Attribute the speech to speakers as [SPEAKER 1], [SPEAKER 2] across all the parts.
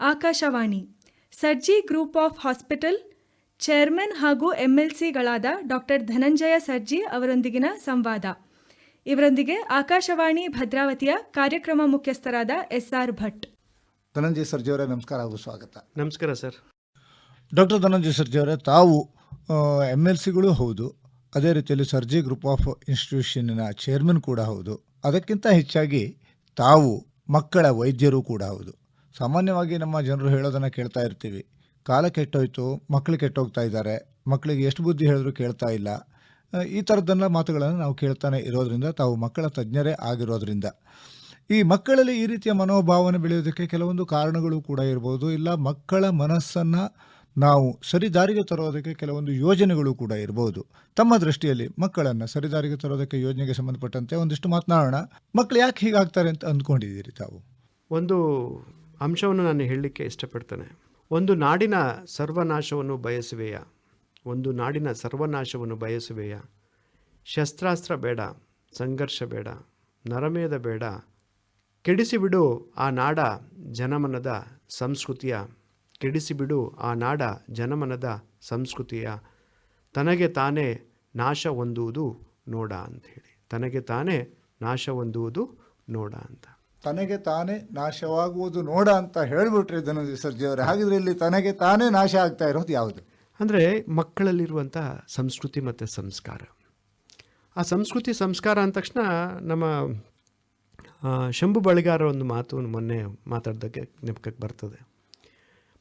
[SPEAKER 1] Akashvani. Sarji group of hospital chairman ಹಾಗೂ ಎಂಎಲ್ಸಿಗಳಾದ doctor Dhananjaya Sarji ಅವರೊಂದಿಗಿನ ಸಂವಾದ. ಇವರೊಂದಿಗೆ ಆಕಾಶವಾಣಿ ಭದ್ರಾವತಿಯ ಕಾರ್ಯಕ್ರಮ ಮುಖ್ಯಸ್ಥರಾದ ಎಸ್ಆರ್ ಭಟ್.
[SPEAKER 2] ಧನಂಜಯ ಸರ್ಜಿ ಅವರೇ ನಮಸ್ಕಾರ ಹಾಗೂ ಸ್ವಾಗತ.
[SPEAKER 3] ನಮಸ್ಕಾರ ಸರ್.
[SPEAKER 2] ಡಾಕ್ಟರ್ ಧನಂಜಯ ಸರ್ಜಿ ಅವರೇ ತಾವು ಎಂ ಎಲ್ ಸಿಗಳು ಹೌದು. ಅದೇ ರೀತಿಯಲ್ಲಿ ಸರ್ಜಿ ಗ್ರೂಪ್ ಆಫ್ ಇನ್ಸ್ಟಿಟ್ಯೂಷನ್ನ ಚೇರ್ಮನ್ ಕೂಡ ಹೌದು. ಅದಕ್ಕಿಂತ ಹೆಚ್ಚಾಗಿ ತಾವು ಮಕ್ಕಳ ವೈದ್ಯರು ಕೂಡ ಹೌದು. ಸಾಮಾನ್ಯವಾಗಿ ನಮ್ಮ ಜನರು ಹೇಳೋದನ್ನು ಕೇಳ್ತಾ ಇರ್ತೀವಿ. ಕಾಲ ಕೆಟ್ಟೋಯ್ತು ಮಕ್ಕಳು ಕೆಟ್ಟೋಗ್ತಾ ಇದ್ದಾರೆ ಮಕ್ಕಳಿಗೆ ಎಷ್ಟು ಬುದ್ಧಿ ಹೇಳಿದ್ರು ಕೇಳ್ತಾ ಇಲ್ಲ. ಈ ಥರದ್ದೆಲ್ಲ ಮಾತುಗಳನ್ನು ನಾವು ಕೇಳ್ತಾನೆ ಇರೋದರಿಂದ, ತಾವು ಮಕ್ಕಳ ತಜ್ಞರೇ ಆಗಿರೋದ್ರಿಂದ. ಈ ಮಕ್ಕಳಲ್ಲಿ ಈ ರೀತಿಯ ಮನೋಭಾವನೆ ಬೆಳೆಯೋದಕ್ಕೆ ಕೆಲವೊಂದು ಕಾರಣಗಳು ಕೂಡ ಇರ್ಬೋದು. ಇಲ್ಲ, ಮಕ್ಕಳ ಮನಸ್ಸನ್ನು ನಾವು ಸರಿದಾರಿಗೆ ತರೋದಕ್ಕೆ ಕೆಲವೊಂದು ಯೋಜನೆಗಳು ಕೂಡ ಇರ್ಬೋದು. ತಮ್ಮ ದೃಷ್ಟಿಯಲ್ಲಿ ಮಕ್ಕಳನ್ನು ಸರಿದಾರಿಗೆ ತರೋದಕ್ಕೆ ಯೋಜನೆಗೆ ಸಂಬಂಧಪಟ್ಟಂತೆ ಒಂದಿಷ್ಟು ಮಾತನಾಡೋಣ. ಮಕ್ಕಳು ಯಾಕೆ ಹೀಗಾಗ್ತಾರೆ ಅಂತ ಅಂದ್ಕೊಂಡಿದ್ದೀರಿ ತಾವು?
[SPEAKER 3] ಒಂದು ಅಂಶವನ್ನು ನಾನು ಹೇಳಲಿಕ್ಕೆ ಇಷ್ಟಪಡ್ತೇನೆ. ಒಂದು ನಾಡಿನ ಸರ್ವನಾಶವನ್ನು ಬಯಸುವೆಯ, ಒಂದು ನಾಡಿನ ಸರ್ವನಾಶವನ್ನು ಬಯಸುವೆಯ, ಶಸ್ತ್ರಾಸ್ತ್ರ ಬೇಡ, ಸಂಘರ್ಷ ಬೇಡ, ನರಮೇಧ ಬೇಡ, ಕೆಡಿಸಿಬಿಡು ಆ ನಾಡ ಜನಮನದ ಸಂಸ್ಕೃತಿಯ, ಕೆಡಿಸಿಬಿಡು ಆ ನಾಡ ಜನಮನದ ಸಂಸ್ಕೃತಿಯ, ತನಗೆ ತಾನೇ ನಾಶ ಹೊಂದುವುದು ನೋಡ ಅಂತ ಹೇಳಿ. ತನಗೆ ತಾನೇ ನಾಶ ಹೊಂದುವುದು ನೋಡ ಅಂತ.
[SPEAKER 2] ತನಗೆ ತಾನೇ ನಾಶವಾಗುವುದು ನೋಡ ಅಂತ ಹೇಳಿಬಿಟ್ರೆ ಧನಂಜಯ ಸರ್ಜಿಯವರು ಹಾಗಿದ್ರೆ ಇಲ್ಲಿ ತನಗೆ ತಾನೇ ನಾಶ ಆಗ್ತಾ ಇರೋದು ಯಾವುದು?
[SPEAKER 3] ಅಂದರೆ ಮಕ್ಕಳಲ್ಲಿರುವಂಥ ಸಂಸ್ಕೃತಿ ಮತ್ತು ಸಂಸ್ಕಾರ. ಆ ಸಂಸ್ಕೃತಿ ಸಂಸ್ಕಾರ ಅಂದ ತಕ್ಷಣ ನಮ್ಮ ಶಂಭು ಬಳಿಗಾರ ಒಂದು ಮಾತು ಮೊನ್ನೆ ಮಾತಾಡ್ದಕ್ಕೆ ನೆಪಕ್ಕೆ ಬರ್ತದೆ.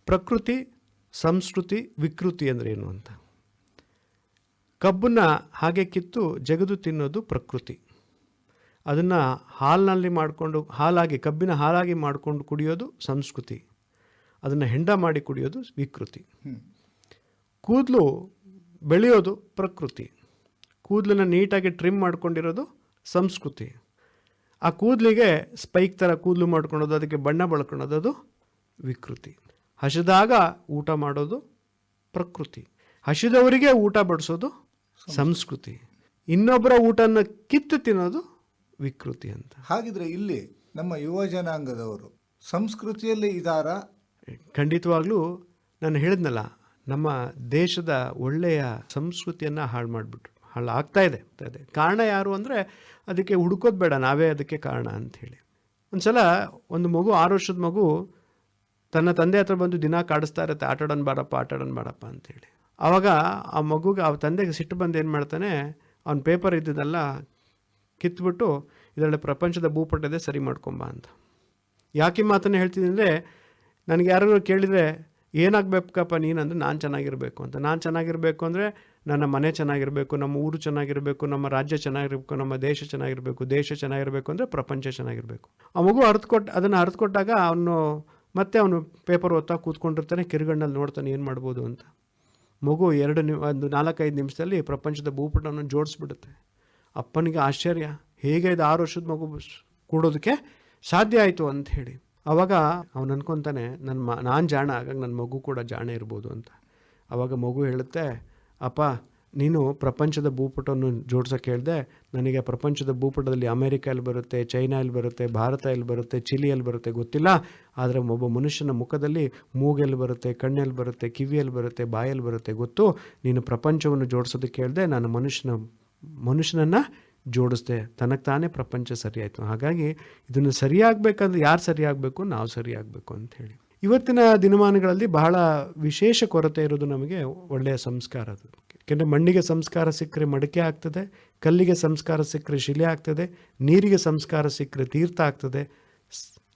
[SPEAKER 3] ಪ್ರಕೃತಿ, ಸಂಸ್ಕೃತಿ, ವಿಕೃತಿ ಅಂದರೆ ಏನು ಅಂತ? ಕಬ್ಬನ್ನ ಹಾಗೆ ಕಿತ್ತು ಜಗದು ತಿನ್ನೋದು ಪ್ರಕೃತಿ. ಅದನ್ನು ಹಾಲಿನಲ್ಲಿ ಮಾಡಿಕೊಂಡು ಹಾಲಾಗಿ ಕಬ್ಬಿನ ಹಾಲಾಗಿ ಮಾಡಿಕೊಂಡು ಕುಡಿಯೋದು ಸಂಸ್ಕೃತಿ. ಅದನ್ನು ಹೆಂಡ ಮಾಡಿ ಕುಡಿಯೋದು ವಿಕೃತಿ. ಕೂದಲು ಬೆಳೆಯೋದು ಪ್ರಕೃತಿ. ಕೂದಲನ್ನು ನೀಟಾಗಿ ಟ್ರಿಮ್ ಮಾಡ್ಕೊಂಡಿರೋದು ಸಂಸ್ಕೃತಿ. ಆ ಕೂದಲಿಗೆ ಸ್ಪೈಕ್ ಥರ ಕೂದಲು ಮಾಡ್ಕೊಳೋದು ಅದಕ್ಕೆ ಬಣ್ಣ ಬಳ್ಕೊಳೋದು ಅದು ವಿಕೃತಿ. ಹಸಿದಾಗ ಊಟ ಮಾಡೋದು ಪ್ರಕೃತಿ. ಹಸಿದವರಿಗೆ ಊಟ ಬಡಿಸೋದು ಸಂಸ್ಕೃತಿ. ಇನ್ನೊಬ್ಬರ ಊಟನ ಕಿತ್ತು ತಿನ್ನೋದು ವಿಕೃತಿ ಅಂತ.
[SPEAKER 2] ಹಾಗಿದ್ರೆ ಇಲ್ಲಿ ನಮ್ಮ ಯುವ ಜನಾಂಗದವರು ಸಂಸ್ಕೃತಿಯಲ್ಲಿ ಇದಾರ?
[SPEAKER 3] ಖಂಡಿತವಾಗ್ಲೂ ನಾನು ಹೇಳಿದ್ನಲ್ಲ ನಮ್ಮ ದೇಶದ ಒಳ್ಳೆಯ ಸಂಸ್ಕೃತಿಯನ್ನು ಹಾಳು ಮಾಡಿಬಿಟ್ರು ಹಾಳು ಆಗ್ತಾ ಇದೆ ಇದೆ. ಕಾರಣ ಯಾರು ಅಂದರೆ ಅದಕ್ಕೆ ಹುಡುಕೋದು ಬೇಡ ನಾವೇ ಅದಕ್ಕೆ ಕಾರಣ ಅಂಥೇಳಿ ಒಂದು ಸಲ ಒಂದು ಮಗು ಆರು ವರ್ಷದ ಮಗು ತನ್ನ ತಂದೆ ಹತ್ರ ಬಂದು ದಿನ ಕಾಡಿಸ್ತಾ ಇರುತ್ತೆ ಆಟಾಡೋಣ ಬಾರಪ್ಪ ಆಟಾಡೋಣ ಬಾರಪ್ಪ ಅಂತೇಳಿ ಆವಾಗ ಆ ಮಗುಗೆ ಆ ತಂದೆಗೆ ಸಿಟ್ಟು ಬಂದು ಏನು ಮಾಡ್ತಾನೆ ಅವ್ನ ಪೇಪರ್ ಇದ್ದಿದ್ದೆಲ್ಲ ಕಿತ್ಬಿಟ್ಟು ಇದರಲ್ಲಿ ಪ್ರಪಂಚದ ಭೂಪಟದೇ ಸರಿ ಮಾಡ್ಕೊಂಬ ಅಂತ. ಯಾಕೆ ಮಾತನ್ನು ಹೇಳ್ತೀನಿ ಅಂದರೆ, ನನಗೆ ಯಾರಾದರೂ ಕೇಳಿದರೆ, ಏನಾಗಬೇಕಪ್ಪ ನೀನು ಅಂದರೆ ನಾನು ಚೆನ್ನಾಗಿರಬೇಕು ಅಂತ. ನಾನು ಚೆನ್ನಾಗಿರಬೇಕು ಅಂದರೆ ನನ್ನ ಮನೆ ಚೆನ್ನಾಗಿರಬೇಕು, ನಮ್ಮ ಊರು ಚೆನ್ನಾಗಿರಬೇಕು, ನಮ್ಮ ರಾಜ್ಯ ಚೆನ್ನಾಗಿರಬೇಕು, ನಮ್ಮ ದೇಶ ಚೆನ್ನಾಗಿರಬೇಕು ದೇಶ ಚೆನ್ನಾಗಿರಬೇಕು ಅಂದರೆ ಪ್ರಪಂಚ ಚೆನ್ನಾಗಿರಬೇಕು. ಆ ಮಗು ಅರ್ಥ ಕೊಟ್ಟು ಅದನ್ನು ಅರ್ಥ ಕೊಟ್ಟಾಗ ಅವನು ಮತ್ತೆ ಅವನು ಪೇಪರ್ ಓದ್ತಾ ಕೂತ್ಕೊಂಡಿರ್ತಾನೆ ಕಿರುಗಣ್ಣಲ್ಲಿ ನೋಡ್ತಾನೆ ಏನು ಮಾಡ್ಬೋದು ಅಂತ. ಮಗು ಎರಡು ನಿ, ಒಂದು ನಾಲ್ಕೈದು ನಿಮಿಷದಲ್ಲಿ ಪ್ರಪಂಚದ ಭೂಪಟವನ್ನು ಜೋಡಿಸ್ಬಿಡುತ್ತೆ. ಅಪ್ಪನಿಗೆ ಆಶ್ಚರ್ಯ ಹೇಗೆ ಇದು ಆರು ವರ್ಷದ ಮಗು ಕೂಡೋದಕ್ಕೆ ಸಾಧ್ಯ ಆಯಿತು? ಅಂತ ಹೇಳಿ. ಅವಾಗ ಅವನು ಅನ್ಕೊತಾನೆ ನನ್ನ ಮ, ನಾನು ಜಾಣ ಆಗಾಗ ನನ್ನ ಮಗು ಕೂಡ ಜಾಣ ಇರ್ಬೋದು ಅಂತ. ಆವಾಗ ಮಗು ಹೇಳುತ್ತೆ, ಅಪ್ಪ, ನೀನು ಪ್ರಪಂಚದ ಭೂಪಟವನ್ನು ಜೋಡ್ಸೋಕೆ ಹೇಳಿದೆ, ನನಗೆ ಪ್ರಪಂಚದ ಭೂಪಟದಲ್ಲಿ ಅಮೇರಿಕ ಎಲ್ಲಿ ಬರುತ್ತೆ, ಚೈನಾ ಎಲ್ಲಿ ಬರುತ್ತೆ, ಭಾರತ ಎಲ್ಲಿ ಬರುತ್ತೆ ಚಿಲಿಯಲ್ಲಿ ಬರುತ್ತೆ ಗೊತ್ತಿಲ್ಲ. ಆದರೆ ಒಬ್ಬ ಮನುಷ್ಯನ ಮುಖದಲ್ಲಿ ಮೂಗೆಲ್ಲಿ ಬರುತ್ತೆ ಕಣ್ಣಲ್ಲಿ ಬರುತ್ತೆ ಕಿವಿಯಲ್ಲಿ ಬರುತ್ತೆ ಬಾಯಲ್ಲಿ ಬರುತ್ತೆ ಗೊತ್ತು. ನೀನು ಪ್ರಪಂಚವನ್ನು ಜೋಡಿಸೋದಕ್ಕೆ ಹೇಳಿದೆ, ನಾನು ಮನುಷ್ಯನ ಮನುಷ್ಯನನ್ನು ಜೋಡಿಸ್ದೆ. ತನಗೆ ತಾನೇ ಪ್ರಪಂಚ ಸರಿಯಾಯಿತು. ಹಾಗಾಗಿ ಇದನ್ನು ಸರಿಯಾಗಬೇಕಂದ್ರೆ ಯಾರು ಸರಿಯಾಗಬೇಕು? ನಾವು ಸರಿಯಾಗಬೇಕು ಹೇಳಿ. ಇವತ್ತಿನ ದಿನಮಾನಗಳಲ್ಲಿ ಬಹಳ ವಿಶೇಷ ಕೊರತೆ ಇರೋದು ನಮಗೆ ಒಳ್ಳೆಯ ಸಂಸ್ಕಾರ ಅದು. ಯಾಕೆಂದರೆ ಮಣ್ಣಿಗೆ ಸಂಸ್ಕಾರ ಸಿಕ್ಕರೆ ಮಡಿಕೆ ಆಗ್ತದೆ, ಕಲ್ಲಿಗೆ ಸಂಸ್ಕಾರ ಸಿಕ್ಕರೆ ಶಿಲೆ ಆಗ್ತದೆ, ನೀರಿಗೆ ಸಂಸ್ಕಾರ ಸಿಕ್ಕರೆ ತೀರ್ಥ ಆಗ್ತದೆ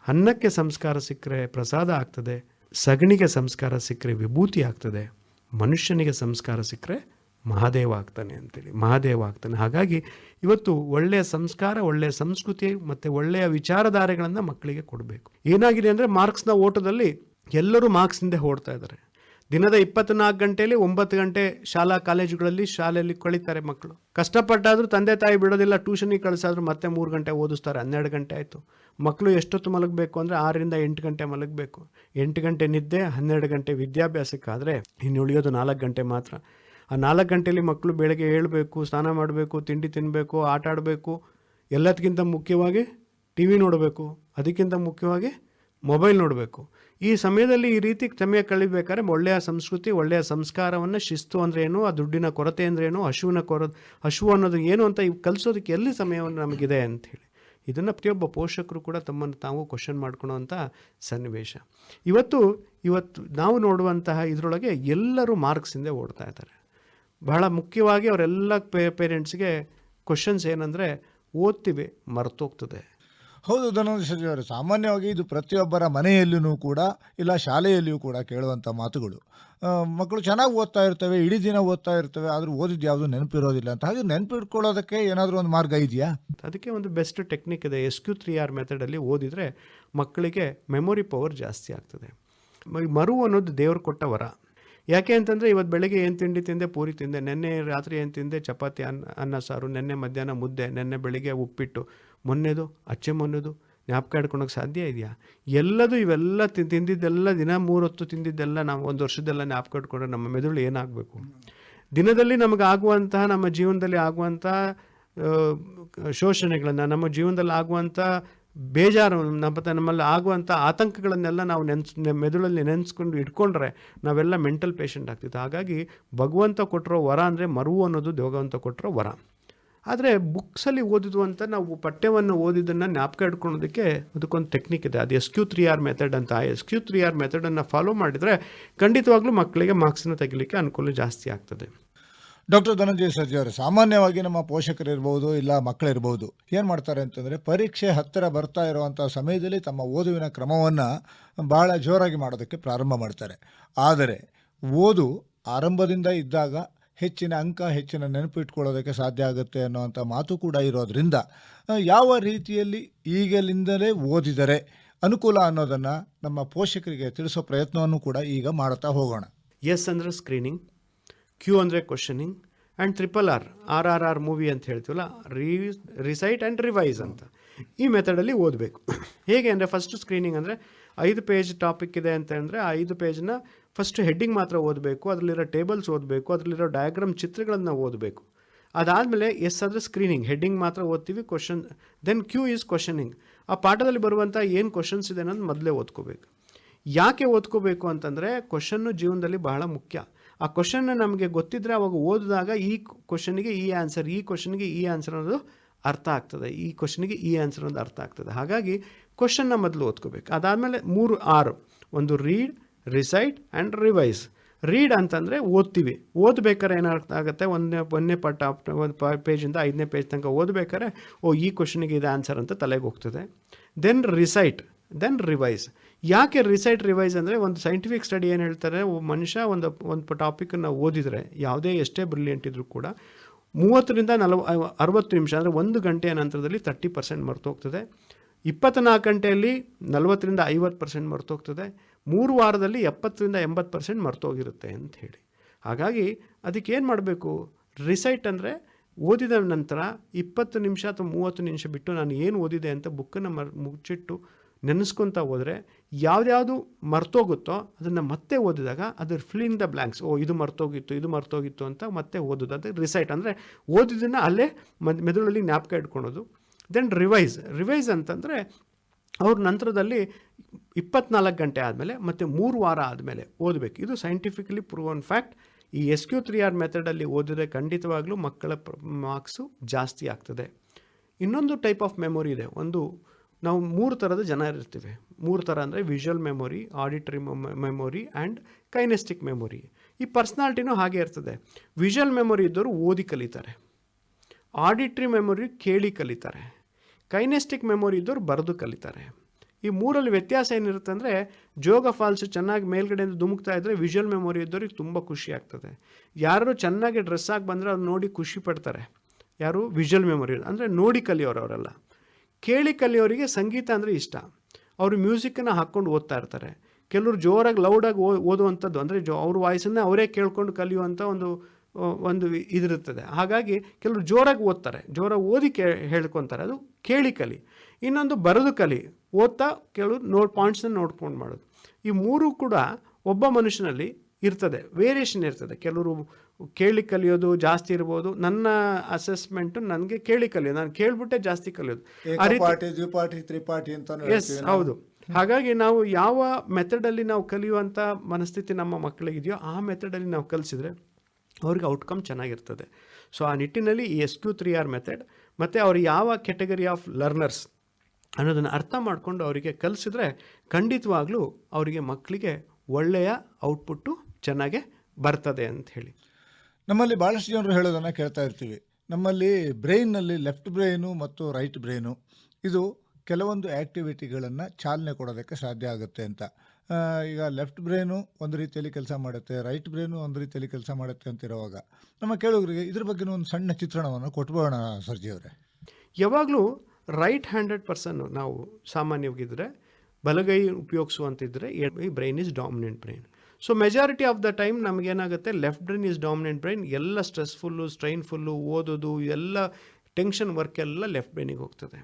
[SPEAKER 3] ಅನ್ನಕ್ಕೆ ಸಂಸ್ಕಾರ ಸಿಕ್ಕರೆ ಪ್ರಸಾದ ಆಗ್ತದೆ, ಸಗಣಿಗೆ ಸಂಸ್ಕಾರ ಸಿಕ್ಕರೆ ವಿಭೂತಿ ಆಗ್ತದೆ, ಮನುಷ್ಯನಿಗೆ ಸಂಸ್ಕಾರ ಸಿಕ್ಕರೆ ಮಹಾದೇವ ಆಗ್ತಾನೆ ಅಂತೇಳಿ, ಮಹಾದೇವ ಆಗ್ತಾನೆ. ಹಾಗಾಗಿ ಇವತ್ತು ಒಳ್ಳೆಯ ಸಂಸ್ಕಾರ ಒಳ್ಳೆಯ ಸಂಸ್ಕೃತಿ ಮತ್ತು ಒಳ್ಳೆಯ ವಿಚಾರಧಾರೆಗಳನ್ನು ಮಕ್ಕಳಿಗೆ ಕೊಡಬೇಕು. ಏನಾಗಿದೆ ಅಂದರೆ ಮಾರ್ಕ್ಸ್ನ ಓಟದಲ್ಲಿ ಎಲ್ಲರೂ ಮಾರ್ಕ್ಸ್ ಹಿಂದೆ ಓಡ್ತಾ ಇದ್ದಾರೆ ದಿನದ ಇಪ್ಪತ್ನಾಲ್ಕು ಗಂಟೆಯಲ್ಲಿ ಒಂಬತ್ತು ಗಂಟೆ ಶಾಲಾ ಕಾಲೇಜುಗಳಲ್ಲಿ ಶಾಲೆಯಲ್ಲಿ ಕಳೀತಾರೆ ಮಕ್ಕಳು. ಕಷ್ಟಪಟ್ಟಾದರೂ ತಂದೆ ತಾಯಿ ಬಿಡೋದಿಲ್ಲ, ಟ್ಯೂಷನಿಗೆ ಕಳಿಸಾದ್ರು ಮತ್ತೆ ಮೂರು ಗಂಟೆ ಓದಿಸ್ತಾರೆ, ಹನ್ನೆರಡು ಗಂಟೆ ಆಯಿತು. ಮಕ್ಕಳು ಎಷ್ಟೊತ್ತು ಮಲಗಬೇಕು ಅಂದರೆ ಆರರಿಂದ ಎಂಟು ಗಂಟೆ ಮಲಗಬೇಕು. ಎಂಟು ಗಂಟೆ ನಿದ್ದೆ, ಹನ್ನೆರಡು ಗಂಟೆ ವಿದ್ಯಾಭ್ಯಾಸಕ್ಕಾದರೆ ಇನ್ನು ಉಳಿಯೋದು ನಾಲ್ಕು ಗಂಟೆ ಮಾತ್ರ. ಆ ನಾಲ್ಕು ಗಂಟೆಯಲ್ಲಿ ಮಕ್ಕಳು ಬೆಳಗ್ಗೆ ಏಳಬೇಕು ಸ್ನಾನ ಮಾಡಬೇಕು, ತಿಂಡಿ ತಿನ್ನಬೇಕು ಆಟ ಆಡಬೇಕು ಎಲ್ಲದಕ್ಕಿಂತ ಮುಖ್ಯವಾಗಿ ಟಿ ವಿ ನೋಡಬೇಕು, ಅದಕ್ಕಿಂತ ಮುಖ್ಯವಾಗಿ ಮೊಬೈಲ್ ನೋಡಬೇಕು. ಈ ಸಮಯದಲ್ಲಿ ಈ ರೀತಿ ಸಮಯ ಕಳಿಬೇಕಾದ್ರೆ ಒಳ್ಳೆಯ ಸಂಸ್ಕೃತಿ, ಒಳ್ಳೆಯ ಸಂಸ್ಕಾರವನ್ನು ಶಿಸ್ತು ಅಂದರೆ ಏನು, ಆ ದುಡ್ಡಿನ ಕೊರತೆ ಅಂದರೆ ಏನು, ಹಶುವಿನ ಕೊರ ಹಶು ಅನ್ನೋದು ಏನು ಅಂತ ಇವು ಕಲಿಸೋದಕ್ಕೆ ಎಲ್ಲಿ ಸಮಯವನ್ನು ನಮಗಿದೆ ಅಂಥೇಳಿ ಇದನ್ನು ಪ್ರತಿಯೊಬ್ಬ ಪೋಷಕರು ಕೂಡ ತಮ್ಮನ್ನು ತಾವು ಕ್ವಶನ್ ಮಾಡ್ಕೊಳ್ಳೋವಂಥ ಸನ್ನಿವೇಶ. ಇವತ್ತು ಇವತ್ತು ನಾವು ನೋಡುವಂತಹ ಇದರೊಳಗೆ ಎಲ್ಲರೂ ಮಾರ್ಕ್ಸಿಂದ ಓಡ್ತಾ ಇದ್ದಾರೆ. ಬಹಳ ಮುಖ್ಯವಾಗಿ ಅವರೆಲ್ಲ ಪೇ ಪೇರೆಂಟ್ಸ್ಗೆ ಕ್ವಶನ್ಸ್ ಏನಂದರೆ ಓದ್ತೀವಿ ಮರೆತೋಗ್ತದೆ.
[SPEAKER 2] ಹೌದು ಧನಂಜಯ ಸಚಿವರು ಸಾಮಾನ್ಯವಾಗಿ ಇದು ಪ್ರತಿಯೊಬ್ಬರ ಮನೆಯಲ್ಲಿಯೂ ಕೂಡ ಇಲ್ಲ ಶಾಲೆಯಲ್ಲಿಯೂ ಕೂಡ ಕೇಳುವಂಥ ಮಾತುಗಳು. ಮಕ್ಕಳು ಚೆನ್ನಾಗಿ ಓದ್ತಾ ಇರ್ತವೆ ಇಡೀ ದಿನ ಓದ್ತಾ ಇರ್ತವೆ ಆದರೂ ಓದಿದ್ದು ಯಾವುದು ನೆನಪಿರೋದಿಲ್ಲ ಅಂತ. ಹಾಗೆ ನೆನಪಿಟ್ಕೊಳ್ಳೋದಕ್ಕೆ ಏನಾದರೂ ಒಂದು ಮಾರ್ಗ ಇದೆಯಾ?
[SPEAKER 3] ಅದಕ್ಕೆ ಒಂದು ಬೆಸ್ಟ್ ಟೆಕ್ನಿಕ್ ಇದೆ. ಎಸ್ ಕ್ಯೂ ತ್ರೀ ಆರ್ ಮೆಥಡಲ್ಲಿ ಓದಿದರೆ ಮಕ್ಕಳಿಗೆ ಮೆಮೊರಿ ಪವರ್ ಜಾಸ್ತಿ ಆಗ್ತದೆ. ಮರು ಅನ್ನೋದು ದೇವರು ಕೊಟ್ಟ ವರ. ಯಾಕೆ ಅಂತಂದರೆ ಇವತ್ತು ಬೆಳಗ್ಗೆ ಏನು ತಿಂಡಿ ತಿಂದೆ? ಪೂರಿ ತಿಂದೆ. ನೆನ್ನೆ ರಾತ್ರಿ ಏನು ತಿಂದೆ? ಚಪಾತಿ, ಅನ್ನ ಅನ್ನ, ಸಾರು, ನೆನ್ನೆ ಮಧ್ಯಾಹ್ನ ಮುದ್ದೆ, ನೆನ್ನೆ ಬೆಳಿಗ್ಗೆ ಉಪ್ಪಿಟ್ಟು. ಮೊನ್ನೆದು? ಅಚ್ಚೆ ಮೊನ್ನೆದು? ಜ್ಞಾಪಕ ಇಟ್ಕೊಳಕ್ಕೆ ಸಾಧ್ಯ ಇದೆಯಾ? ಎಲ್ಲದು ಇವೆಲ್ಲ ತಿಂದಿದ್ದೆಲ್ಲ ದಿನ ಮೂರೊತ್ತು ತಿಂದಿದ್ದೆಲ್ಲ ನಾವು ಒಂದು ವರ್ಷದೆಲ್ಲ ಜ್ಞಾಪಕ ಇಟ್ಕೊಂಡ್ರೆ ನಮ್ಮ ಮೆದುಳು ಏನಾಗಬೇಕು? ದಿನದಲ್ಲಿ ನಮಗೆ ಆಗುವಂತಹ, ನಮ್ಮ ಜೀವನದಲ್ಲಿ ಆಗುವಂಥ ಶೋಷಣೆಗಳನ್ನು, ನಮ್ಮ ಜೀವನದಲ್ಲಿ ಆಗುವಂಥ ಬೇಜಾರು ನಮ್ಮ ನಮ್ಮಲ್ಲಿ ಆಗುವಂಥ ಆತಂಕಗಳನ್ನೆಲ್ಲ ನಾವು ನೆನ್ಸ್ ಮೆದುಳಲ್ಲಿ ನೆನೆಸ್ಕೊಂಡು ಇಟ್ಕೊಂಡ್ರೆ ನಾವೆಲ್ಲ ಮೆಂಟಲ್ ಪೇಷಂಟ್ ಆಗ್ತಿತ್ತು. ಹಾಗಾಗಿ ಭಗವಂತ ಕೊಟ್ಟಿರೋ ವರ ಅಂದರೆ ಮರುವು ಅನ್ನೋದು ಭಗವಂತ ಕೊಟ್ಟಿರೋ ವರ. ಆದರೆ ಬುಕ್ಸಲ್ಲಿ ಓದಿದ್ದು ಅಂತ ನಾವು ಪಠ್ಯವನ್ನು ಓದಿದ್ದನ್ನು ಜ್ಞಾಪಕ ಇಟ್ಕೊಳ್ಳೋದಕ್ಕೆ ಅದಕ್ಕೊಂದು ಟೆಕ್ನಿಕ್ ಇದೆ. ಅದು S Q three R method ಅಂತ ಎಸ್ ಕ್ಯೂ ತ್ರೀ ಆರ್ ಮೆಥಡನ್ನು ಫಾಲೋ ಮಾಡಿದರೆ ಖಂಡಿತವಾಗ್ಲೂ ಮಕ್ಕಳಿಗೆ ಮಾರ್ಕ್ಸನ್ನು ತೆಗಿಲಿಕ್ಕೆ ಅನುಕೂಲ ಜಾಸ್ತಿ ಆಗ್ತದೆ.
[SPEAKER 2] ಡಾಕ್ಟರ್ ಧನಂಜಯ ಸರ್ಜಿ ಅವರು, ಸಾಮಾನ್ಯವಾಗಿ ನಮ್ಮ ಪೋಷಕರು ಇರ್ಬೋದು ಇಲ್ಲ ಮಕ್ಕಳಿರ್ಬೋದು, ಏನು ಮಾಡ್ತಾರೆ ಅಂತಂದರೆ ಪರೀಕ್ಷೆ ಹತ್ತಿರ ಬರ್ತಾ ಇರುವಂಥ ಸಮಯದಲ್ಲಿ ತಮ್ಮ ಓದುವಿನ ಕ್ರಮವನ್ನು ಭಾಳ ಜೋರಾಗಿ ಮಾಡೋದಕ್ಕೆ ಪ್ರಾರಂಭ ಮಾಡ್ತಾರೆ. ಆದರೆ ಓದು ಆರಂಭದಿಂದ ಇದ್ದಾಗ ಹೆಚ್ಚಿನ ಅಂಕ, ಹೆಚ್ಚಿನ ನೆನಪು ಇಟ್ಕೊಳ್ಳೋದಕ್ಕೆ ಸಾಧ್ಯ ಆಗುತ್ತೆ ಅನ್ನೋವಂಥ ಮಾತು ಕೂಡ ಇರೋದರಿಂದ ಯಾವ ರೀತಿಯಲ್ಲಿ ಈಗಲಿಂದಲೇ ಓದಿದರೆ ಅನುಕೂಲ ಅನ್ನೋದನ್ನು ನಮ್ಮ ಪೋಷಕರಿಗೆ ತಿಳಿಸೋ ಪ್ರಯತ್ನವನ್ನು ಕೂಡ ಈಗ ಮಾಡ್ತಾ ಹೋಗೋಣ.
[SPEAKER 3] ಎಸ್ ಅಂದ್ರೆ ಸ್ಕ್ರೀನಿಂಗ್ ಕ್ಯೂ ಅಂದರೆ questioning and triple R R R R movie ಅಂತ ಹೇಳ್ತೀವಲ್ಲ ರೀ ರಿಸೈಟ್ ಆ್ಯಂಡ್ ರಿವೈಸ್ ಅಂತ. ಈ ಮೆಥಡಲ್ಲಿ ಓದಬೇಕು. ಹೇಗೆ ಅಂದರೆ ಫಸ್ಟ್ ಸ್ಕ್ರೀನಿಂಗ್ ಅಂದರೆ ಐದು ಪೇಜ್ ಟಾಪಿಕ್ ಇದೆ ಅಂತ ಅಂದರೆ ಆ ಐದು ಪೇಜ್ನ ಫಸ್ಟ್ ಹೆಡ್ಡಿಂಗ್ ಮಾತ್ರ ಓದಬೇಕು, ಅದರಲ್ಲಿರೋ ಟೇಬಲ್ಸ್ ಓದಬೇಕು, ಅದರಲ್ಲಿರೋ ಡಯಾಗ್ರಾಮ್ ಚಿತ್ರಗಳನ್ನು ಓದಬೇಕು. ಅದಾದಮೇಲೆ ಎಸ್ ಆದರೆ ಸ್ಕ್ರೀನಿಂಗ್ ಹೆಡ್ಡಿಂಗ್ ಮಾತ್ರ ಓದ್ತೀವಿ question then Q is questioning ಆ ಪಾಠದಲ್ಲಿ ಬರುವಂಥ ಏನು ಕ್ವಶನ್ಸ್ ಇದೆ ಅನ್ನೋದು ಮೊದಲೇ ಓದ್ಕೋಬೇಕು. ಯಾಕೆ ಓದ್ಕೋಬೇಕು ಅಂತಂದರೆ ಕ್ವಶನ್ನು ಜೀವನದಲ್ಲಿ ಬಹಳ ಮುಖ್ಯ. ಆ ಕ್ವಶನ್ ನಮಗೆ ಗೊತ್ತಿದ್ದರೆ ಅವಾಗ ಓದಿದಾಗ ಈ ಕ್ವಶನಿಗೆ ಈ ಆನ್ಸರ್ ಈ ಕ್ವಶನ್ಗೆ ಈ ಆನ್ಸರ್ ಅನ್ನೋದು ಅರ್ಥ ಆಗ್ತದೆ. ಈ ಕ್ವಶನಿಗೆ ಈ ಆನ್ಸರ್ ಅನ್ನೋದು ಅರ್ಥ ಆಗ್ತದೆ. ಹಾಗಾಗಿ ಕ್ವಶನ್ನ ಮೊದಲು ಓದ್ಕೋಬೇಕು. ಅದಾದಮೇಲೆ ಮೂರು, ಆರು. ಒಂದು read recite and revise read ಅಂತಂದರೆ ಓದ್ತೀವಿ. ಓದ್ಬೇಕಾದ್ರೆ ಏನಾಗುತ್ತೆ ಒಂದನೇ ಒಂದನೇ ಪಾಠ, ಒಂದು ಪೇಜಿಂದ ಐದನೇ ಪೇಜ್ ತನಕ ಓದ್ಬೇಕಾದ್ರೆ ಓ, ಈ ಕ್ವಶನಿಗೆ ಇದು ಆನ್ಸರ್ ಅಂತ ತಲೆಗೆ ಹೋಗ್ತದೆ. ದೆನ್ ರಿಸೈಟ್ ದೆನ್ ರಿವೈಸ್ ಯಾಕೆ ರಿಸೈಟ್ ರಿವೈಸ್ ಅಂದರೆ ಒಂದು ಸೈಂಟಿಫಿಕ್ ಸ್ಟಡಿ ಏನು ಹೇಳ್ತಾರೆ ಮನುಷ್ಯ ಒಂದು ಒಂದು ಟಾಪಿಕನ್ನು ಓದಿದರೆ, ಯಾವುದೇ ಎಷ್ಟೇ ಬ್ರಿಲಿಯಂಟ್ ಇದ್ದರೂ ಕೂಡ ಮೂವತ್ತರಿಂದ ನಲವ ಅರವತ್ತು ನಿಮಿಷ ಅಂದರೆ ಒಂದು ಗಂಟೆಯ ನಂತರದಲ್ಲಿ ತರ್ಟಿ ಪರ್ಸೆಂಟ್ ಮರ್ತೋಗ್ತದೆ. ಇಪ್ಪತ್ತ್ನಾಲ್ಕು ಗಂಟೆಯಲ್ಲಿ ನಲವತ್ತರಿಂದ ಐವತ್ತು ಪರ್ಸೆಂಟ್ ಮರ್ತೋಗ್ತದೆ. ಮೂರು ವಾರದಲ್ಲಿ ಎಪ್ಪತ್ತರಿಂದ ಎಂಬತ್ತು ಪರ್ಸೆಂಟ್ ಮರ್ತೋಗಿರುತ್ತೆ ಅಂತ ಹೇಳಿ. ಹಾಗಾಗಿ ಅದಕ್ಕೆ ಏನು ಮಾಡಬೇಕು? ರಿಸೈಟ್ ಅಂದರೆ ಓದಿದ ನಂತರ ಇಪ್ಪತ್ತು ನಿಮಿಷ ಅಥವಾ ಮೂವತ್ತು ನಿಮಿಷ ಬಿಟ್ಟು ನಾನು ಏನು ಓದಿದೆ ಅಂತ ಬುಕ್ಕನ್ನು ಮರ್, ಮುಚ್ಚಿಟ್ಟು ನೆನೆಸ್ಕೊತಾ ಹೋದರೆ ಯಾವ್ದ್ಯಾವುದು ಮರ್ತೋಗುತ್ತೋ ಅದನ್ನು ಮತ್ತೆ ಓದಿದಾಗ ಅದು ಫಿಲಿಂಗ್ ದ ಬ್ಲ್ಯಾಂಕ್ಸ್ ಓ, ಇದು ಮರ್ತೋಗಿತ್ತು ಇದು ಮರ್ತೋಗಿತ್ತು ಅಂತ ಮತ್ತೆ ಓದೋದು. ಅದು ರಿಸೈಟ್ ಅಂದರೆ ಓದಿದ್ದನ್ನು ಅಲ್ಲೇ ಮದ್- ಮೆದುಳಲ್ಲಿ ಜ್ಞಾಪಕ ಇಟ್ಕೊಳೋದು. ದೆನ್ ರಿವೈಸ್ ರಿವೈಸ್ ಅಂತಂದರೆ ಅವ್ರ ನಂತರದಲ್ಲಿ ಇಪ್ಪತ್ನಾಲ್ಕು ಗಂಟೆ ಆದಮೇಲೆ ಮತ್ತು ಮೂರು ವಾರ ಆದಮೇಲೆ ಓದಬೇಕು. ಇದು ಸೈಂಟಿಫಿಕಲಿ ಪ್ರೂವನ್ ಫ್ಯಾಕ್ಟ್ ಈ ಎಸ್ ಕ್ಯೂ ತ್ರೀ ಆರ್ ಮೆಥಡಲ್ಲಿ ಓದಿದ್ರೆ ಖಂಡಿತವಾಗ್ಲೂ ಮಕ್ಕಳ ಮಾರ್ಕ್ಸು ಜಾಸ್ತಿ ಆಗ್ತದೆ. ಇನ್ನೊಂದು ಟೈಪ್ ಆಫ್ ಮೆಮೊರಿ ಇದೆ. ಒಂದು ನಾವು ಮೂರು ಥರದ ಜನ ಇರ್ತೀವಿ. ಮೂರು ಥರ ಅಂದರೆ visual memory auditory memory and kinesthetic memory ಈ ಪರ್ಸ್ನಾಲಿಟಿನೂ ಹಾಗೆ ಇರ್ತದೆ. ವಿಜುವಲ್ ಮೆಮೊರಿ ಇದ್ದವರು ಓದಿ ಕಲಿತಾರೆ. ಆಡಿಟ್ರಿ ಮೆಮೊರಿ ಕೇಳಿ ಕಲಿತಾರೆ. ಕೈನೆಸ್ಟಿಕ್ ಮೆಮೊರಿ ಇದ್ದವರು ಬರೆದು ಕಲಿತಾರೆ. ಈ ಮೂರಲ್ಲಿ ವ್ಯತ್ಯಾಸ ಏನಿರುತ್ತೆ ಅಂದರೆ ಜೋಗ ಫಾಲ್ಸ್ ಚೆನ್ನಾಗಿ ಮೇಲ್ಗಡೆಯಿಂದ ಧುಮುಕ್ತಾ ಇದ್ದರೆ ವಿಜುವಲ್ ಮೆಮೊರಿ ಇದ್ದವ್ರಿಗೆ ತುಂಬ ಖುಷಿ ಆಗ್ತದೆ. ಯಾರು ಚೆನ್ನಾಗಿ ಡ್ರೆಸ್ ಆಗಿ ಬಂದರೆ ಅವ್ರು ನೋಡಿ ಖುಷಿ ಪಡ್ತಾರೆ. ಯಾರು? ವಿಜುವಲ್ ಮೆಮೊರಿ ಅಂದರೆ ನೋಡಿ ಕಲಿಯೋರು ಅವರೆಲ್ಲ. ಕೇಳಿ ಕಲಿಯೋರಿಗೆ ಸಂಗೀತ ಅಂದರೆ ಇಷ್ಟ. ಅವರು ಮ್ಯೂಸಿಕ್ಕನ್ನು ಹಾಕ್ಕೊಂಡು ಓದ್ತಾ ಇರ್ತಾರೆ. ಕೆಲವರು ಜೋರಾಗಿ ಲೌಡಾಗಿ ಓ, ಓದುವಂಥದ್ದು ಅಂದರೆ ಜೋ, ಅವ್ರ ವಾಯ್ಸನ್ನೇ ಅವರೇ ಕೇಳ್ಕೊಂಡು ಕಲಿಯುವಂಥ ಒಂದು ಒಂದು ಇದಿರುತ್ತದೆ. ಹಾಗಾಗಿ ಕೆಲವರು ಜೋರಾಗಿ ಓದ್ತಾರೆ. ಜೋರಾಗಿ ಓದಿ ಕೇ, ಹೇಳ್ಕೊತಾರೆ. ಅದು ಕೇಳಿ ಕಲಿ. ಇನ್ನೊಂದು ಬರೆದು ಕಲಿ. ಓದ್ತಾ ಕೆಲವರು ನೋಟ್ ಪಾಯಿಂಟ್ಸನ್ನ ನೋಡ್ಕೊಂಡು ಮಾಡೋದು. ಈ ಮೂರು ಕೂಡ ಒಬ್ಬ ಮನುಷ್ಯನಲ್ಲಿ ಇರ್ತದೆ. ವೇರಿಯೇಷನ್ ಇರ್ತದೆ. ಕೆಲವರು ಕೇಳಿ ಕಲಿಯೋದು ಜಾಸ್ತಿ ಇರ್ಬೋದು. ನನ್ನ ಅಸೆಸ್ಮೆಂಟ್ ನನಗೆ ಕೇಳಿ ಕಲಿಯೋದು. ನಾನು ಕೇಳ್ಬಿಟ್ಟೆ ಜಾಸ್ತಿ ಕಲಿಯೋದು. ಎಸ್ ಹೌದು. ಹಾಗಾಗಿ ನಾವು ಯಾವ ಮೆಥಡಲ್ಲಿ ನಾವು ಕಲಿಯುವಂಥ ಮನಸ್ಥಿತಿ ನಮ್ಮ ಮಕ್ಕಳಿಗಿದೆಯೋ ಆ ಮೆಥಡಲ್ಲಿ ನಾವು ಕಲಿಸಿದ್ರೆ ಅವ್ರಿಗೆ ಔಟ್ಕಮ್ ಚೆನ್ನಾಗಿರ್ತದೆ. ಸೊ ಆ ನಿಟ್ಟಿನಲ್ಲಿ ಈ S two three R method ಮತ್ತು ಅವ್ರು ಯಾವ ಕೆಟಗರಿ ಆಫ್ ಲರ್ನರ್ಸ್ ಅನ್ನೋದನ್ನು ಅರ್ಥ ಮಾಡಿಕೊಂಡು ಅವರಿಗೆ ಕಲಿಸಿದ್ರೆ ಖಂಡಿತವಾಗ್ಲೂ ಅವರಿಗೆ ಮಕ್ಕಳಿಗೆ ಒಳ್ಳೆಯ ಔಟ್ಪುಟ್ಟು ಚೆನ್ನಾಗೆ ಬರ್ತದೆ ಅಂತ ಹೇಳಿ.
[SPEAKER 2] ನಮ್ಮಲ್ಲಿ ಭಾಳಷ್ಟು ಜನರು ಹೇಳೋದನ್ನು ಕೇಳ್ತಾ ಇರ್ತೀವಿ. ನಮ್ಮಲ್ಲಿ ಬ್ರೈನ್ನಲ್ಲಿ ಲೆಫ್ಟ್ ಬ್ರೈನು ಮತ್ತು ರೈಟ್ ಬ್ರೈನು ಇದು ಕೆಲವೊಂದು ಆ್ಯಕ್ಟಿವಿಟಿಗಳನ್ನು ಚಾಲನೆ ಕೊಡೋದಕ್ಕೆ ಸಾಧ್ಯ ಆಗುತ್ತೆ ಅಂತ. ಈಗ ಲೆಫ್ಟ್ ಬ್ರೈನು ಒಂದು ರೀತಿಯಲ್ಲಿ ಕೆಲಸ ಮಾಡುತ್ತೆ, ರೈಟ್ ಬ್ರೈನು ಒಂದು ರೀತಿಯಲ್ಲಿ ಕೆಲಸ ಮಾಡುತ್ತೆ ಅಂತಿರುವಾಗ ನಮ್ಮ ಕೇಳುಗರಿಗೆ ಇದ್ರ ಬಗ್ಗೆ ಒಂದು ಸಣ್ಣ ಚಿತ್ರಣವನ್ನು ಕೊಟ್ಬೋಣ ಸರ್ಜಿ ಅವರೇ.
[SPEAKER 3] ಯಾವಾಗಲೂ ರೈಟ್ ಹ್ಯಾಂಡೆಡ್ ಪರ್ಸನ್ ನಾವು ಸಾಮಾನ್ಯವಾಗಿದ್ದರೆ ಬಲಗೈ ಉಪಯೋಗಿಸುವಂತಿದ್ದರೆ brain is dominant brain. So majority of the time ನಮಗೇನಾಗುತ್ತೆ left brain is dominant brain ಎಲ್ಲ ಸ್ಟ್ರೆಸ್ಫುಲ್ಲು ಸ್ಟ್ರೈನ್ಫುಲ್ಲು ಓದೋದು, ಎಲ್ಲ ಟೆನ್ಷನ್ ವರ್ಕ್ ಎಲ್ಲ ಲೆಫ್ಟ್ ಬ್ರೈನಿಗೆ ಹೋಗ್ತದೆ.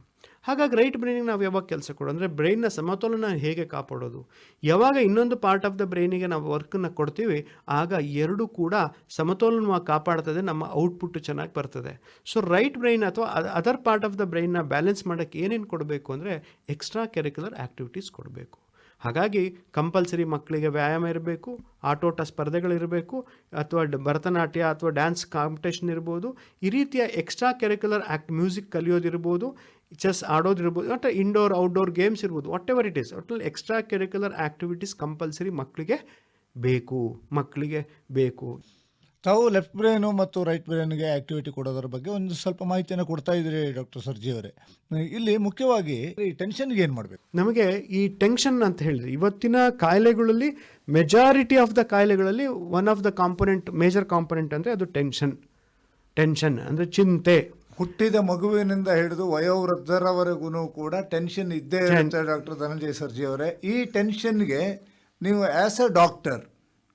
[SPEAKER 3] ಹಾಗಾಗಿ ರೈಟ್ ಬ್ರೈನಿಗೆ ನಾವು ಯಾವಾಗ ಕೆಲಸ ಕೊಡೋ ಅಂದರೆ ಬ್ರೈನ್ನ ಸಮತೋಲನ ಹೇಗೆ ಕಾಪಾಡೋದು? ಯಾವಾಗ ಇನ್ನೊಂದು ಪಾರ್ಟ್ ಆಫ್ ದ ಬ್ರೈನಿಗೆ ನಾವು ವರ್ಕನ್ನು ಕೊಡ್ತೀವಿ, ಆಗ ಎರಡೂ ಕೂಡ ಸಮತೋಲನವಾಗಿ ಕಾಪಾಡ್ತದೆ, ನಮ್ಮ ಔಟ್ಪುಟ್ ಚೆನ್ನಾಗಿ ಬರ್ತದೆ. ಸೊ ರೈಟ್ ಬ್ರೈನ್ ಅಥವಾ ಅದರ್ ಪಾರ್ಟ್ ಆಫ್ ದ ಬ್ರೈನ್ನ ಬ್ಯಾಲೆನ್ಸ್ ಮಾಡೋಕ್ಕೆ ಏನೇನು ಕೊಡಬೇಕು ಅಂದರೆ ಎಕ್ಸ್ಟ್ರಾ ಕರಿಕ್ಯುಲರ್ ಆ್ಯಕ್ಟಿವಿಟೀಸ್ ಕೊಡಬೇಕು. ಹಾಗಾಗಿ ಕಂಪಲ್ಸರಿ ಮಕ್ಕಳಿಗೆ ವ್ಯಾಯಾಮ ಇರಬೇಕು, ಆಟೋಟ ಸ್ಪರ್ಧೆಗಳಿರಬೇಕು, ಅಥವಾ ಭರತನಾಟ್ಯ ಅಥವಾ ಡ್ಯಾನ್ಸ್ ಕಾಂಪಿಟೇಷನ್ ಇರ್ಬೋದು, ಈ ರೀತಿಯ ಎಕ್ಸ್ಟ್ರಾ ಕರಿಕ್ಯುಲರ್ ಆ್ಯಕ್ಟ್ ಮ್ಯೂಸಿಕ್ ಕಲಿಯೋದಿರ್ಬೋದು ಚೆಸ್ ಆಡೋದಿರ್ಬೋದು ಒಟ್ಟು ಇಂಡೋರ್ ಔಟ್ಡೋರ್ ಗೇಮ್ಸ್ ಇರ್ಬೋದು ವಾಟ್ ಎವರ್ ಇಟ್ ಈಸ್ ಒಟ್ಟಲ್ಲಿ ಎಕ್ಸ್ಟ್ರಾ ಕರಿಕ್ಯುಲರ್ ಆ್ಯಕ್ಟಿವಿಟೀಸ್ ಕಂಪಲ್ಸರಿ ಮಕ್ಕಳಿಗೆ ಬೇಕು ಮಕ್ಕಳಿಗೆ ಬೇಕು.
[SPEAKER 2] ತಾವು ಲೆಫ್ಟ್ ಬ್ರೈನು ಮತ್ತು ರೈಟ್ ಬ್ರೈನ್ಗೆ ಆಕ್ಟಿವಿಟಿ ಕೊಡೋದ್ರ ಬಗ್ಗೆ ಒಂದು ಸ್ವಲ್ಪ ಮಾಹಿತಿಯನ್ನು ಕೊಡ್ತಾ ಇದ್ದೀರಿ ಡಾಕ್ಟರ್ ಸರ್ಜಿ ಅವರೇ. ಇಲ್ಲಿ ಮುಖ್ಯವಾಗಿ ಈ ಟೆನ್ಷನ್ಗೆ ಏನು ಮಾಡಬೇಕು?
[SPEAKER 3] ನಮಗೆ ಈ ಟೆನ್ಷನ್ ಅಂತ ಹೇಳಿದ್ರೆ ಇವತ್ತಿನ ಕಾಯಿಲೆಗಳಲ್ಲಿ majority of the ಕಾಯಿಲೆಗಳಲ್ಲಿ one of the component major component ಅಂದರೆ ಅದು ಟೆನ್ಷನ್ ಟೆನ್ಷನ್ ಅಂದರೆ ಚಿಂತೆ.
[SPEAKER 2] ಹುಟ್ಟಿದ ಮಗುವಿನಿಂದ ಹಿಡಿದು ವಯೋವೃದ್ಧರವರೆಗೂ ಕೂಡ ಟೆನ್ಷನ್ ಇದ್ದೇ ಇರುತ್ತೆ ಡಾಕ್ಟರ್ ಧನಂಜಯ ಸರ್ಜಿ ಅವರೇ. ಈ ಟೆನ್ಷನ್ಗೆ ನೀವು ಆ್ಯಸ್ ಅ ಡಾಕ್ಟರ್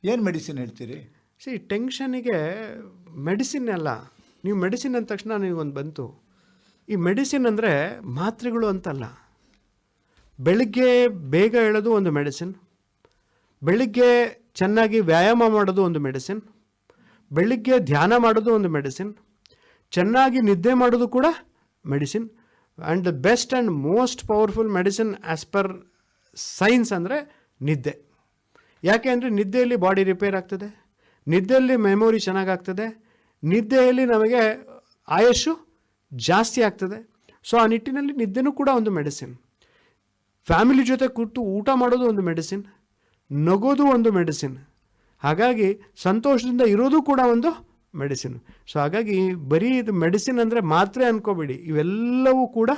[SPEAKER 2] ಏನು ಮೆಡಿಸಿನ್ ಹೇಳ್ತೀರಿ?
[SPEAKER 3] ಸಿ ಟೆನ್ಷನಿಗೆ ಮೆಡಿಸಿನ್ ಅಲ್ಲ. ನೀವು ಮೆಡಿಸಿನ್ ಅಂದ ತಕ್ಷಣ ನಿಮಗೊಂದು ಬಂತು. ಈ ಮೆಡಿಸಿನ್ ಅಂದರೆ ಮಾತ್ರೆಗಳು ಅಂತಲ್ಲ. ಬೆಳಿಗ್ಗೆ ಬೇಗ ಹೇಳೋದು ಒಂದು ಮೆಡಿಸಿನ್ ಬೆಳಿಗ್ಗೆ ಚೆನ್ನಾಗಿ ವ್ಯಾಯಾಮ ಮಾಡೋದು ಒಂದು ಮೆಡಿಸಿನ್ ಬೆಳಿಗ್ಗೆ ಧ್ಯಾನ ಮಾಡೋದು ಒಂದು ಮೆಡಿಸಿನ್ ಚೆನ್ನಾಗಿ ನಿದ್ದೆ ಮಾಡೋದು ಕೂಡ medicine and the best and most powerful medicine as per science ಅಂದರೆ ನಿದ್ದೆ. ಯಾಕೆ ಅಂದರೆ ನಿದ್ದೆಯಲ್ಲಿ ಬಾಡಿ ರಿಪೇರ್ ಆಗ್ತದೆ? ನಿದ್ದೆಯಲ್ಲಿ ಮೆಮೊರಿ ಚೆನ್ನಾಗಾಗ್ತದೆ, ನಿದ್ದೆಯಲ್ಲಿ ನಮಗೆ ಆಯಸ್ಸು ಜಾಸ್ತಿ ಆಗ್ತದೆ. ಸೊ ಆ ನಿಟ್ಟಿನಲ್ಲಿ ನಿದ್ದೆನೂ ಕೂಡ ಒಂದು ಮೆಡಿಸಿನ್. ಫ್ಯಾಮಿಲಿ ಜೊತೆ ಕೂತು ಊಟ ಮಾಡೋದು ಒಂದು ಮೆಡಿಸಿನ್, ನಗೋದು ಒಂದು ಮೆಡಿಸಿನ್. ಹಾಗಾಗಿ ಸಂತೋಷದಿಂದ ಇರೋದು ಕೂಡ ಒಂದು ಮೆಡಿಸಿನ್. ಸೊ ಹಾಗಾಗಿ ಬರೀ ಇದು ಮೆಡಿಸಿನ್ ಅಂದರೆ ಮಾತ್ರೆ ಅನ್ಕೋಬೇಡಿ, ಇವೆಲ್ಲವೂ ಕೂಡ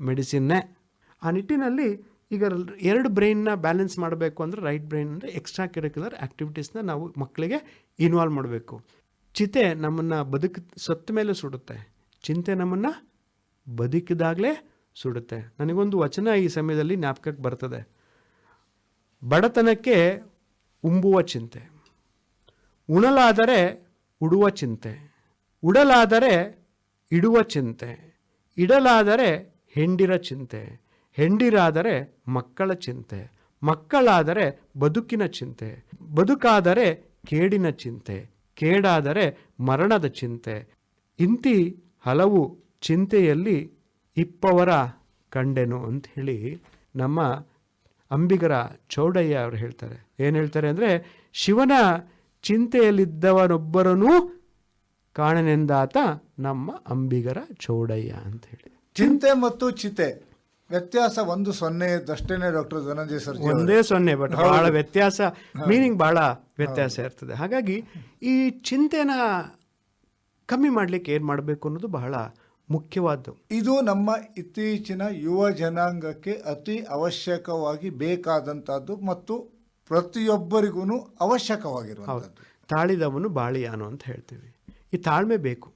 [SPEAKER 3] ಮೆಡಿಸಿನ್ನೇ. ಆ ನಿಟ್ಟಿನಲ್ಲಿ ಈಗ ಎರಡು ಬ್ರೈನ್ನ ಬ್ಯಾಲೆನ್ಸ್ ಮಾಡಬೇಕು ಅಂದರೆ ರೈಟ್ ಬ್ರೈನ್ ಅಂದರೆ ಎಕ್ಸ್ಟ್ರಾ ಕರಿಕ್ಯುಲರ್ ಆ್ಯಕ್ಟಿವಿಟೀಸ್ನ ನಾವು ಮಕ್ಕಳಿಗೆ ಇನ್ವಾಲ್ವ್ ಮಾಡಬೇಕು. ಚಿತೆ ನಮ್ಮನ್ನು ಬದುಕ, ಸತ್ತ ಮೇಲೆ ಸುಡುತ್ತೆ. ಚಿಂತೆ ನಮ್ಮನ್ನು ಬದುಕಿದಾಗಲೇ ಸುಡುತ್ತೆ. ನನಗೊಂದು ವಚನ ಈ ಸಮಯದಲ್ಲಿ ಜ್ಞಾಪಕಕ್ಕೆ ಬರ್ತದೆ. ಬಡತನಕ್ಕೆ ಉಂಬುವ ಚಿಂತೆ. ಉಣಲಾದರೆ ಉಡುವ ಚಿಂತೆ. ಉಡಲಾದರೆ ಇಡುವ ಚಿಂತೆ. ಇಡಲಾದರೆ ಹೆಂಡಿರ ಚಿಂತೆ. ಹೆಂಡಿರಾದರೆ ಮಕ್ಕಳ ಚಿಂತೆ, ಮಕ್ಕಳಾದರೆ ಬದುಕಿನ ಚಿಂತೆ, ಬದುಕಾದರೆ ಕೇಡಿನ ಚಿಂತೆ, ಕೇಡಾದರೆ ಮರಣದ ಚಿಂತೆ. ಇಂತಿ ಹಲವು ಚಿಂತೆಯಲ್ಲಿ ಇಪ್ಪವರ ಕಂಡೆನು ಅಂತ ಹೇಳಿ ನಮ್ಮ ಅಂಬಿಗರ ಚೌಡಯ್ಯ ಅವರು ಹೇಳ್ತಾರೆ. ಏನು ಹೇಳ್ತಾರೆ ಅಂದರೆ, ಶಿವನ ಚಿಂತೆಯಲ್ಲಿದ್ದವನೊಬ್ಬರನೂ ಕಾಣನೆಂದಾತ ನಮ್ಮ ಅಂಬಿಗರ ಚೌಡಯ್ಯ ಅಂತ ಹೇಳಿ.
[SPEAKER 2] ಚಿಂತೆ ಮತ್ತು ಚಿತೆ. ವ್ಯತ್ಯಾಸ ಒಂದು ಸೊನ್ನೆ ಇದ್ದಷ್ಟೇನೆ ಡಾಕ್ಟರ್ ಧನಂಜಯ ಸರ್
[SPEAKER 3] ಒಂದೇ ಸೊನ್ನೆ ಬಟ್ ಬಹಳ ವ್ಯತ್ಯಾಸ ಮೀನಿಂಗ್ ಬಹಳ ವ್ಯತ್ಯಾಸ ಇರ್ತದೆ. ಹಾಗಾಗಿ ಈ ಚಿಂತೆನ ಕಮ್ಮಿ ಮಾಡಲಿಕ್ಕೆ ಏನು ಮಾಡಬೇಕು ಅನ್ನೋದು ಬಹಳ ಮುಖ್ಯವಾದ್ದು.
[SPEAKER 2] ಇದು ನಮ್ಮ ಇತ್ತೀಚಿನ ಯುವ ಜನಾಂಗಕ್ಕೆ ಅತಿ ಅವಶ್ಯಕವಾಗಿ ಬೇಕಾದಂಥದ್ದು ಮತ್ತು ಪ್ರತಿಯೊಬ್ಬರಿಗೂ ಅವಶ್ಯಕವಾಗಿರುವಂಥದ್ದು
[SPEAKER 3] ತಾಳಿದವನು ಬಾಳಿಯಾನು ಅಂತ ಹೇಳ್ತೀವಿ. ಈ ತಾಳ್ಮೆ ಬೇಕು.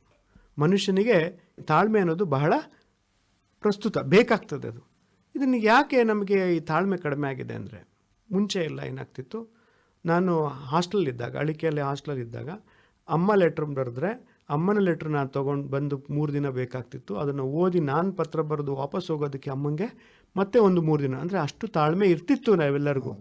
[SPEAKER 3] ಮನುಷ್ಯನಿಗೆ ತಾಳ್ಮೆ ಅನ್ನೋದು ಬಹಳ ಪ್ರಸ್ತುತ ಬೇಕಾಗ್ತದೆ ಅದು. ಇದನ್ನು ಯಾಕೆ ನಮಗೆ ಈ ತಾಳ್ಮೆ ಕಡಿಮೆ ಆಗಿದೆ ಅಂದರೆ, ಮುಂಚೆ ಎಲ್ಲ ಏನಾಗ್ತಿತ್ತು, ನಾನು ಹಾಸ್ಟೆಲಿದ್ದಾಗ ಅಳಿಕೆಯಲ್ಲಿ ಹಾಸ್ಟೆಲಲ್ಲಿದ್ದಾಗ ಅಮ್ಮ ಲೆಟ್ರ್ ಬರೆದ್ರೆ, ಅಮ್ಮನ ಲೆಟ್ರ್ ನಾನು ತೊಗೊಂಡು ಬಂದು ಮೂರು ದಿನ ಬೇಕಾಗ್ತಿತ್ತು. ಅದನ್ನು ಓದಿ ನಾನು ಪತ್ರ ಬರೆದು ವಾಪಸ್ ಹೋಗೋದಕ್ಕೆ ಅಮ್ಮಂಗೆ ಮತ್ತೆ ಒಂದು ಮೂರು ದಿನ. ಅಂದರೆ ಅಷ್ಟು ತಾಳ್ಮೆ ಇರ್ತಿತ್ತು ನಾವೆಲ್ಲರಿಗೂ.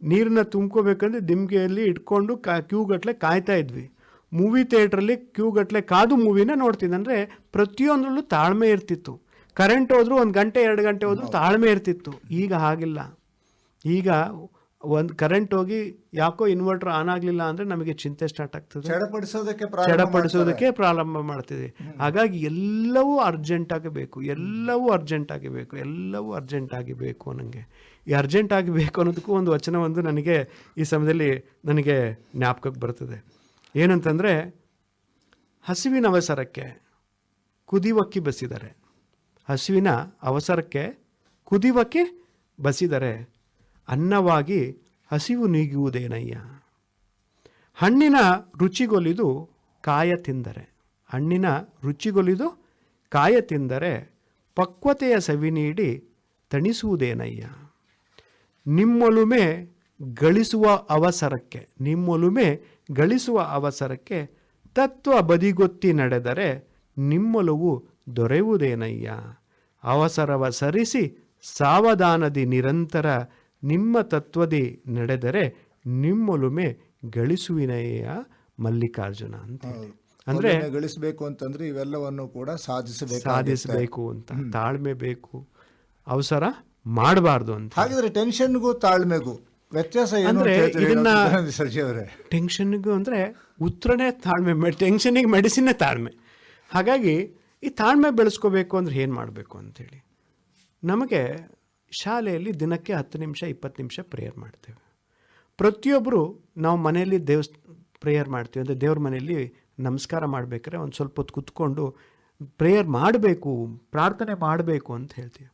[SPEAKER 3] ನೀರನ್ನ ತುಂಬ್ಕೋಬೇಕಂದ್ರೆ ದಿಮ್ಗೆಯಲ್ಲಿ ಇಟ್ಕೊಂಡು ಕಾ ಕ್ಯೂ ಗಟ್ಟಲೆ ಕಾಯ್ತಾ ಇದ್ವಿ. ಮೂವಿ ಥಿಯೇಟ್ರಲ್ಲಿ ಕ್ಯೂ ಗಟ್ಟಲೆ ಕಾದು ಮೂವಿನ ನೋಡ್ತಿದ್ದೆ. ಅಂದರೆ ಪ್ರತಿಯೊಂದರಲ್ಲೂ ತಾಳ್ಮೆ ಇರ್ತಿತ್ತು. ಕರೆಂಟ್ ಹೋದ್ರು ಒಂದು ಗಂಟೆ ಎರಡು ಗಂಟೆ ಹೋದ್ರು ತಾಳ್ಮೆ ಇರ್ತಿತ್ತು. ಈಗ ಹಾಗಿಲ್ಲ. ಈಗ ಒಂದು ಕರೆಂಟ್ ಹೋಗಿ ಯಾಕೋ ಇನ್ವರ್ಟರ್ ಆನ್ ಆಗಲಿಲ್ಲ ಅಂದರೆ ನಮಗೆ ಚಿಂತೆ ಸ್ಟಾರ್ಟ್ ಆಗ್ತದೆ.
[SPEAKER 2] ಚಡಪಡಿಸೋದಕ್ಕೆ ಪ್ರಾರಂಭ
[SPEAKER 3] ಚಡಪಡಿಸೋದಕ್ಕೆ ಪ್ರಾರಂಭ ಮಾಡ್ತಿದೆ. ಹಾಗಾಗಿ ಎಲ್ಲವೂ ಅರ್ಜೆಂಟ್ ಆಗಬೇಕು ಎಲ್ಲವೂ ಅರ್ಜೆಂಟ್ ಆಗಬೇಕು ಎಲ್ಲವೂ ಅರ್ಜೆಂಟ್ ಆಗಬೇಕು ನನಗೆ ಈ ಅರ್ಜೆಂಟ್ ಆಗಬೇಕು ಅನ್ನೋದಕ್ಕೂ ಒಂದು ವಚನ ಒಂದು ನನಗೆ ಈ ಸಮಯದಲ್ಲಿ ನನಗೆ ಜ್ಞಾಪಕಕ್ಕೆ ಬರ್ತದೆ. ಏನಂತಂದರೆ ಹಸಿವಿನ ಅವಸರಕ್ಕೆ ಕುದಿವಕ್ಕಿ ಬಸಿದರೆ. ಹಸಿವಿನ ಅವಸರಕ್ಕೆ ಕುದಿವಕ್ಕೆ ಬಸಿದರೆ ಅನ್ನವಾಗಿ ಹಸಿವು ನೀಗುವುದೇನಯ್ಯ? ಹಣ್ಣಿನ ರುಚಿಗೊಲಿದು ಕಾಯ ತಿಂದರೆ. ಹಣ್ಣಿನ ರುಚಿಗೊಲಿದು ಕಾಯ ತಿಂದರೆ ಪಕ್ವತೆಯ ಸವಿ ನೀಡಿ ತಣಿಸುವುದೇನಯ್ಯ? ನಿಮ್ಮೊಲುಮೆ ಗಳಿಸುವ ಅವಸರಕ್ಕೆ, ನಿಮ್ಮೊಲುಮೆ ಗಳಿಸುವ ಅವಸರಕ್ಕೆ ತತ್ವ ಬದಿಗೊತ್ತಿ ನಡೆದರೆ ನಿಮ್ಮೊಲುವು ದೊರೆಯುವುದೇನಯ್ಯ? ಅವಸರವ ಸರಿಸಿ ಸಾವಧಾನದಿ ನಿರಂತರ ನಿಮ್ಮ ತತ್ವದಿ ನಡೆದರೆ ನಿಮ್ಮೊಲುಮೆ ಗಳಿಸುವಿನಯ್ಯ ಮಲ್ಲಿಕಾರ್ಜುನ ಅಂತ. ಹೇಳಿ. ಅಂದ್ರೆ
[SPEAKER 2] ಗಳಿಸಬೇಕು ಅಂತಂದ್ರೆ ಇವೆಲ್ಲವನ್ನು ಕೂಡ ಸಾಧಿಸಬೇಕು
[SPEAKER 3] ಸಾಧಿಸಬೇಕು ಅಂತ. ತಾಳ್ಮೆ ಬೇಕು. ಅವಸರ ಮಾಡಬಾರ್ದು ಅಂತ.
[SPEAKER 2] ಹಾಗಿದ್ರೆ ಟೆನ್ಷನ್ಗೂ ತಾಳ್ಮೆಗೂ ವ್ಯತ್ಯಾಸ
[SPEAKER 3] ಅಂದ್ರೆ ಇದನ್ನ- ಟೆನ್ಷನ್ಗೂ ಅಂದ್ರೆ ಉತ್ತರನೇ ತಾಳ್ಮೆ ಟೆನ್ಷನ್ಗೆ ಮೆಡಿಸಿನ್ ಮೆಡಿಸಿನ್ನೇ ತಾಳ್ಮೆ. ಹಾಗಾಗಿ ಈ ತಾಳ್ಮೆ ಬೆಳೆಸ್ಕೋಬೇಕು ಅಂದ್ರೆ ಏನು ಮಾಡಬೇಕು ಅಂಥೇಳಿ ನಮಗೆ ಶಾಲೆಯಲ್ಲಿ ದಿನಕ್ಕೆ ಹತ್ತು ನಿಮಿಷ, ಇಪ್ಪತ್ತು ನಿಮಿಷ ಪ್ರೇಯರ್ ಮಾಡ್ತೇವೆ. ಪ್ರತಿಯೊಬ್ಬರು ನಾವು ಮನೆಯಲ್ಲಿ ದೇವಸ್, ಪ್ರೇಯರ್ ಮಾಡ್ತೀವಿ. ಅಂದರೆ ದೇವ್ರ ಮನೆಯಲ್ಲಿ ನಮಸ್ಕಾರ ಮಾಡಬೇಕಾದ್ರೆ ಒಂದು ಸ್ವಲ್ಪ ಹೊತ್ತು ಕುತ್ಕೊಂಡು ಪ್ರೇಯರ್ ಮಾಡಬೇಕು, ಪ್ರಾರ್ಥನೆ ಮಾಡಬೇಕು ಅಂತ ಹೇಳ್ತೀವಿ.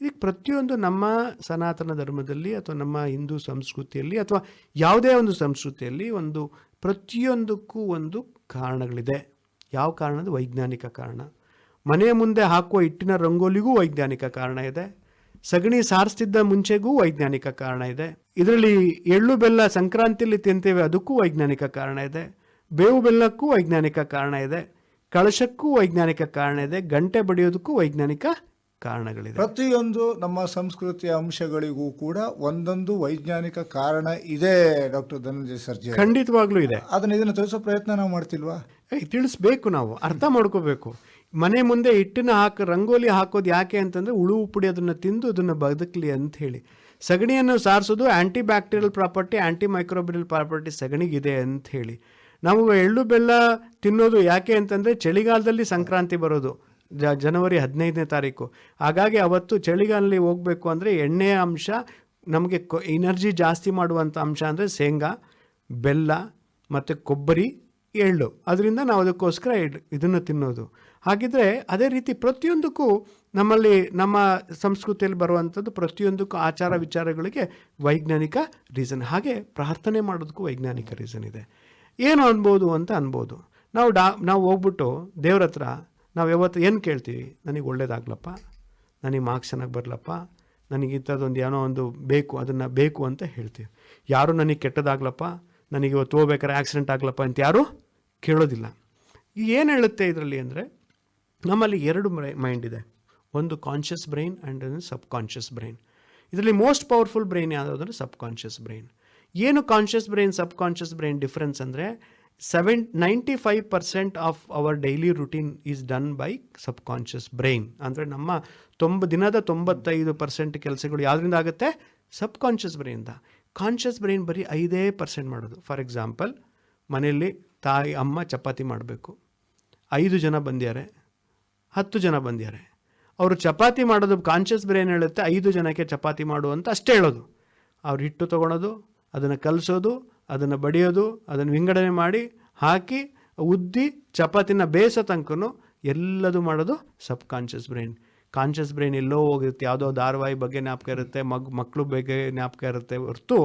[SPEAKER 3] ಇದಕ್ಕೆ ಪ್ರತಿಯೊಂದು ನಮ್ಮ ಸನಾತನ ಧರ್ಮದಲ್ಲಿ ಅಥವಾ ನಮ್ಮ ಹಿಂದೂ ಸಂಸ್ಕೃತಿಯಲ್ಲಿ ಅಥವಾ ಯಾವುದೇ ಒಂದು ಸಂಸ್ಕೃತಿಯಲ್ಲಿ ಒಂದು ಪ್ರತಿಯೊಂದಕ್ಕೂ ಒಂದು ಕಾರಣಗಳಿದೆ. ಯಾವ ಕಾರಣದ? ವೈಜ್ಞಾನಿಕ ಕಾರಣ. ಮನೆಯ ಮುಂದೆ ಹಾಕುವ ಹಿಟ್ಟಿನ ರಂಗೋಲಿಗೂ ವೈಜ್ಞಾನಿಕ ಕಾರಣ ಇದೆ. ಸಗಣಿ ಸಾರಿಸ್ತಿದ್ದ ಮುಂಚೆಗೂ ವೈಜ್ಞಾನಿಕ ಕಾರಣ ಇದೆ. ಇದರಲ್ಲಿ ಎಳ್ಳು ಬೆಲ್ಲ ಸಂಕ್ರಾಂತಿಯಲ್ಲಿ ತಿಂತೇವೆ ಅದಕ್ಕೂ ವೈಜ್ಞಾನಿಕ ಕಾರಣ ಇದೆ. ಬೇವು ಬೆಲ್ಲಕ್ಕೂ ವೈಜ್ಞಾನಿಕ ಕಾರಣ ಇದೆ. ಕಳಶಕ್ಕೂ ವೈಜ್ಞಾನಿಕ ಕಾರಣ ಇದೆ. ಗಂಟೆ ಬಡಿಯೋದಕ್ಕೂ ವೈಜ್ಞಾನಿಕ ಕಾರಣಗಳಿದೆ.
[SPEAKER 2] ಪ್ರತಿಯೊಂದು ನಮ್ಮ ಸಂಸ್ಕೃತಿಯ ಅಂಶಗಳಿಗೂ ಕೂಡ ಒಂದೊಂದು ವೈಜ್ಞಾನಿಕ ಕಾರಣ ಇದೆ ಡಾಕ್ಟರ್ ಧನಂಜಯ ಸರ್ಜಿ.
[SPEAKER 3] ಖಂಡಿತವಾಗ್ಲೂ ಇದೆ.
[SPEAKER 2] ಅದನ್ನ ಇದನ್ನ ತಿಳಿಸೋ ಪ್ರಯತ್ನ ನಾವು ಮಾಡ್ತಿಲ್ವಾ?
[SPEAKER 3] ತಿಳಿಸ್ಬೇಕು ನಾವು, ಅರ್ಥ ಮಾಡ್ಕೋಬೇಕು. ಮನೆ ಮುಂದೆ ಹಿಟ್ಟಿನ ಹಾಕಿ, ರಂಗೋಲಿ ಹಾಕೋದು ಯಾಕೆ ಅಂತಂದರೆ ಉಳು ಉಪ್ಪುಡಿ ಅದನ್ನು ತಿಂದು ಅದನ್ನು ಬದುಕಲಿ ಅಂತ ಹೇಳಿ. ಸಗಣಿಯನ್ನು ಸಾರಿಸೋದು anti bacterial property anti microbial property ಸಗಣಿಗಿದೆ ಅಂತ ಹೇಳಿ. ನಾವು ಎಳ್ಳು ಬೆಲ್ಲ ತಿನ್ನೋದು ಯಾಕೆ ಅಂತಂದರೆ ಚಳಿಗಾಲದಲ್ಲಿ ಸಂಕ್ರಾಂತಿ ಬರೋದು ಜನವರಿ ಹದಿನೈದನೇ ತಾರೀಕು. ಹಾಗಾಗಿ ಅವತ್ತು ಚಳಿಗಾಲದಲ್ಲಿ ಹೋಗಬೇಕು ಅಂದರೆ ಎಣ್ಣೆಯ ಅಂಶ, ನಮಗೆ ಎನರ್ಜಿ ಜಾಸ್ತಿ ಮಾಡುವಂಥ ಅಂಶ ಅಂದರೆ ಶೇಂಗಾ, ಬೆಲ್ಲ ಮತ್ತು ಕೊಬ್ಬರಿ ಎಳ್ಳು ಅದರಿಂದ ನಾವು ಅದಕ್ಕೋಸ್ಕರ ಇದನ್ನು ತಿನ್ನೋದು. ಹಾಗಿದ್ರೆ ಅದೇ ರೀತಿ ಪ್ರತಿಯೊಂದಕ್ಕೂ ನಮ್ಮಲ್ಲಿ ನಮ್ಮ ಸಂಸ್ಕೃತಿಯಲ್ಲಿ ಬರುವಂಥದ್ದು ಪ್ರತಿಯೊಂದಕ್ಕೂ ಆಚಾರ ವಿಚಾರಗಳಿಗೆ ವೈಜ್ಞಾನಿಕ ರೀಸನ್. ಹಾಗೆ ಪ್ರಾರ್ಥನೆ ಮಾಡೋದಕ್ಕೂ ವೈಜ್ಞಾನಿಕ ರೀಸನ್ ಇದೆ. ಏನು ಅನ್ಬೋದು ಅಂತ ಅನ್ಬೋದು. ನಾವು ಡಾ, ನಾವು ಹೋಗ್ಬಿಟ್ಟು ದೇವ್ರ ಹತ್ರ ನಾವು ಯಾವತ್ತು ಏನು ಕೇಳ್ತೀವಿ? ನನಗೆ ಒಳ್ಳೇದಾಗ್ಲಪ್ಪ. ನನಗೆ ಮಾರ್ಕ್ಸ್ ಚೆನ್ನಾಗಿ ಬರಲಪ್ಪ. ನನಗೆ ಇಂಥದ್ದೊಂದು ಏನೋ ಒಂದು ಬೇಕು, ಅದನ್ನು ಬೇಕು ಅಂತ ಹೇಳ್ತೀವಿ. ಯಾರು ನನಗೆ ಕೆಟ್ಟದಾಗ್ಲಪ್ಪ? ನನಗೆ ಇವತ್ತು ಹೋಗ್ಬೇಕಾದ್ರೆ ಆಕ್ಸಿಡೆಂಟ್ ಆಗ್ಲಪ್ಪ ಅಂತ ಯಾರೂ? ಕೇಳೋದಿಲ್ಲ. ಏನು ಹೇಳುತ್ತೆ ಇದರಲ್ಲಿ ಅಂದರೆ, ನಮ್ಮಲ್ಲಿ ಎರಡು ಮೈಂಡ್ ಇದೆ. ಒಂದು conscious brain and subconscious brain ಇದರಲ್ಲಿ ಮೋಸ್ಟ್ ಪವರ್ಫುಲ್ ಬ್ರೈನ್ ಯಾವುದು ಅಂದರೆ ಸಬ್ ಕಾನ್ಷಿಯಸ್ ಬ್ರೈನ್ ಏನು conscious brain subconscious brain difference ಅಂದರೆ seven ninety five percent of our daily routine is done by subconscious brain ಅಂದರೆ ನಮ್ಮ ತೊಂಬ, ದಿನದ ತೊಂಬತ್ತೈದು ಪರ್ಸೆಂಟ್ ಕೆಲಸಗಳು ಯಾವುದರಿಂದ ಆಗುತ್ತೆ? ಸಬ್ ಕಾನ್ಷಿಯಸ್ ಬ್ರೈನಿಂದ ಕಾನ್ಷಿಯಸ್ ಬ್ರೈನ್ ಬರೀ ಐದೇ ಪರ್ಸೆಂಟ್ ಮಾಡೋದು. ಫಾರ್ ಎಕ್ಸಾಂಪಲ್ ಮನೆಯಲ್ಲಿ ತಾಯಿ, ಅಮ್ಮ ಚಪಾತಿ ಮಾಡಬೇಕು. ಐದು ಜನ ಬಂದ್ಯಾರೆ ಹತ್ತು ಜನ ಬಂದ್ಯಾರೆ ಅವರು ಚಪಾತಿ ಮಾಡೋದು ಕಾನ್ಷಿಯಸ್ ಬ್ರೈನ್ ಹೇಳುತ್ತೆ, ಐದು ಜನಕ್ಕೆ ಚಪಾತಿ ಮಾಡು ಅಂತ ಅಷ್ಟೇ ಹೇಳೋದು. ಅವ್ರು ಹಿಟ್ಟು ತೊಗೊಳೋದು, ಅದನ್ನು ಕಲಿಸೋದು, ಅದನ್ನು ಬಡಿಯೋದು, ಅದನ್ನು ವಿಂಗಡಣೆ ಮಾಡಿ, ಹಾಕಿ, ಉದ್ದಿ, ಚಪಾತಿನ ಬೇಸ ತನಕನೂ ಎಲ್ಲದು ಮಾಡೋದು subconscious brain conscious brain ಎಲ್ಲೋ ಹೋಗಿರುತ್ತೆ, ಯಾವುದೋ ಧಾರಾವಾಹಿ ಬಗ್ಗೆ ಜ್ಞಾಪಕ ಇರುತ್ತೆ, ಮಗ್ ಮಕ್ಕಳು ಬಗ್ಗೆ ಜ್ಞಾಪಕ ಇರುತ್ತೆ ಹೊರತು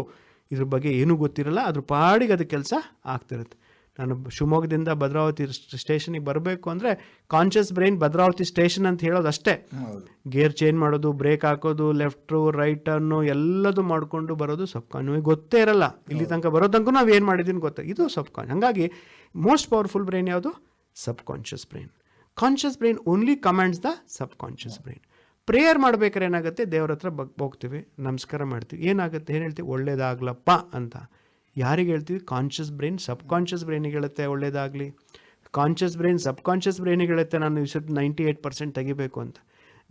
[SPEAKER 3] ಇದ್ರ ಬಗ್ಗೆ ಏನೂ ಗೊತ್ತಿರಲ್ಲ, ಅದ್ರ ಪಾಡಿಗೆ ಅದು ಕೆಲಸ ಆಗ್ತಿರುತ್ತೆ. ನಾನು ಶಿವಮೊಗ್ಗದಿಂದ ಭದ್ರಾವತಿ ಸ್ಟೇಷನಿಗೆ ಬರಬೇಕು ಅಂದರೆ ಕಾನ್ಷಿಯಸ್ ಬ್ರೈನ್ ಭದ್ರಾವತಿ ಸ್ಟೇಷನ್ ಅಂತ ಹೇಳೋದು ಅಷ್ಟೇ ಗೇರ್ ಚೇಂಜ್ ಮಾಡೋದು ಬ್ರೇಕ್ ಹಾಕೋದು ಲೆಫ್ಟು ರೈಟ್ ಟರ್ನು ಎಲ್ಲದು ಮಾಡಿಕೊಂಡು ಬರೋದು ಸಬ್ ಕಾನ್ ನಮಗೆ ಗೊತ್ತೇ ಇರಲ್ಲ. ಇಲ್ಲಿ ತನಕ ಬರೋ ತನಕ ನಾವು ಏನು ಮಾಡಿದ್ದೀನಿ ಗೊತ್ತ? ಇದು ಸಬ್ ಕಾನ್ ಹಾಗಾಗಿ ಮೋಸ್ಟ್ ಪವರ್ಫುಲ್ ಬ್ರೈನ್ ಯಾವುದು? Subconscious brain conscious brain only commands the subconscious brain prayer ಮಾಡ್ಬೇಕಾದ್ರೆ ಏನಾಗುತ್ತೆ? ದೇವ್ರ ಹತ್ರ ಬಗ್ ಹೋಗ್ತೀವಿ ನಮಸ್ಕಾರ ಮಾಡ್ತೀವಿ. ಏನಾಗುತ್ತೆ? ಏನು ಹೇಳ್ತೀವಿ? ಒಳ್ಳೇದಾಗ್ಲಪ್ಪ ಅಂತ. ಯಾರಿಗೆ ಹೇಳ್ತೀವಿ? ಕಾನ್ಷಿಯಸ್ ಬ್ರೈನ್ ಸಬ್ ಕಾನ್ಷಿಯಸ್ ಬ್ರೈನಿಗೆ ಹೇಳುತ್ತೆ ಒಳ್ಳೇದಾಗಲಿ. ಕಾನ್ಷಿಯಸ್ ಬ್ರೈನ್ ಸಬ್ ಕಾನ್ಷಿಯಸ್ ಬ್ರೈನಿಗೆ ಹೇಳುತ್ತೆ ನಾನು ಇಷ್ಟು ನೈಂಟಿ ಏಯ್ಟ್ ಪರ್ಸೆಂಟ್ ತೆಗಿಬೇಕು ಅಂತ.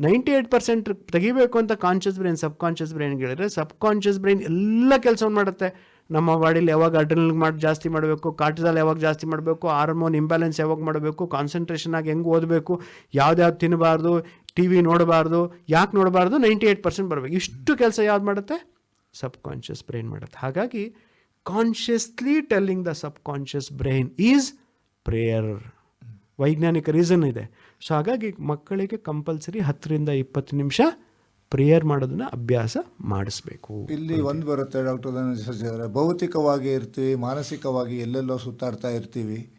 [SPEAKER 3] ನೈಂಟಿ ಏಟ್ ಪರ್ಸೆಂಟ್ ತೆಗಿಬೇಕು ಅಂತ conscious brain subconscious brain ಹೇಳಿದ್ರೆ ಸಬ್ ಕಾನ್ಷಿಯಸ್ ಬ್ರೈನ್ ಎಲ್ಲ ಕೆಲಸವನ್ನು ಮಾಡುತ್ತೆ. ನಮ್ಮ ಬಾಡಿಲಿ ಯಾವಾಗ ಅಡ್ರಿನಲ್ ಮಾಡಿ, ಜಾಸ್ತಿ ಮಾಡಬೇಕು ಕಾರ್ಟಿಸಲ್ ಯಾವಾಗ ಜಾಸ್ತಿ ಮಾಡಬೇಕು ಹಾರ್ಮೋನ್ ಇಂಬ್ಯಾಲೆನ್ಸ್ ಯಾವಾಗ ಮಾಡಬೇಕು ಕಾನ್ಸಂಟ್ರೇಷನ್ ಆಗಿ ಹೆಂಗೆ ಓದಬೇಕು, ಯಾವ್ದ್ಯಾವ್ದು ತಿನ್ನಬಾರ್ದು ಟಿ ವಿ ನೋಡಬಾರ್ದು, ಯಾಕೆ ನೋಡಬಾರ್ದು ನೈಂಟಿ ಏಟ್ ಪರ್ಸೆಂಟ್ ಬರಬೇಕು. ಇಷ್ಟು ಕೆಲಸ ಯಾವ್ದು ಮಾಡುತ್ತೆ? ಸಬ್ ಕಾನ್ಷಿಯಸ್ ಬ್ರೈನ್ ಮಾಡುತ್ತೆ. ಹಾಗಾಗಿ consciously telling the subconscious brain is prayer ವೈಜ್ಞಾನಿಕ ರೀಸನ್ ಇದೆ. ಸೊ ಹಾಗಾಗಿ ಮಕ್ಕಳಿಗೆ ಕಂಪಲ್ಸರಿ ಹತ್ತರಿಂದ ಇಪ್ಪತ್ತು ನಿಮಿಷ ಪ್ರೇಯರ್ ಮಾಡೋದನ್ನ ಅಭ್ಯಾಸ ಮಾಡಿಸ್ಬೇಕು.
[SPEAKER 2] ಇಲ್ಲಿ ಒಂದು ಬರುತ್ತೆ ಡಾಕ್ಟರ್ ಧನಂಜಯ ಭೌತಿಕವಾಗಿ ಇರ್ತೀವಿ ಮಾನಸಿಕವಾಗಿ ಎಲ್ಲೆಲ್ಲೋ ಸುತ್ತಾಡ್ತಾ ಇರ್ತೀವಿ.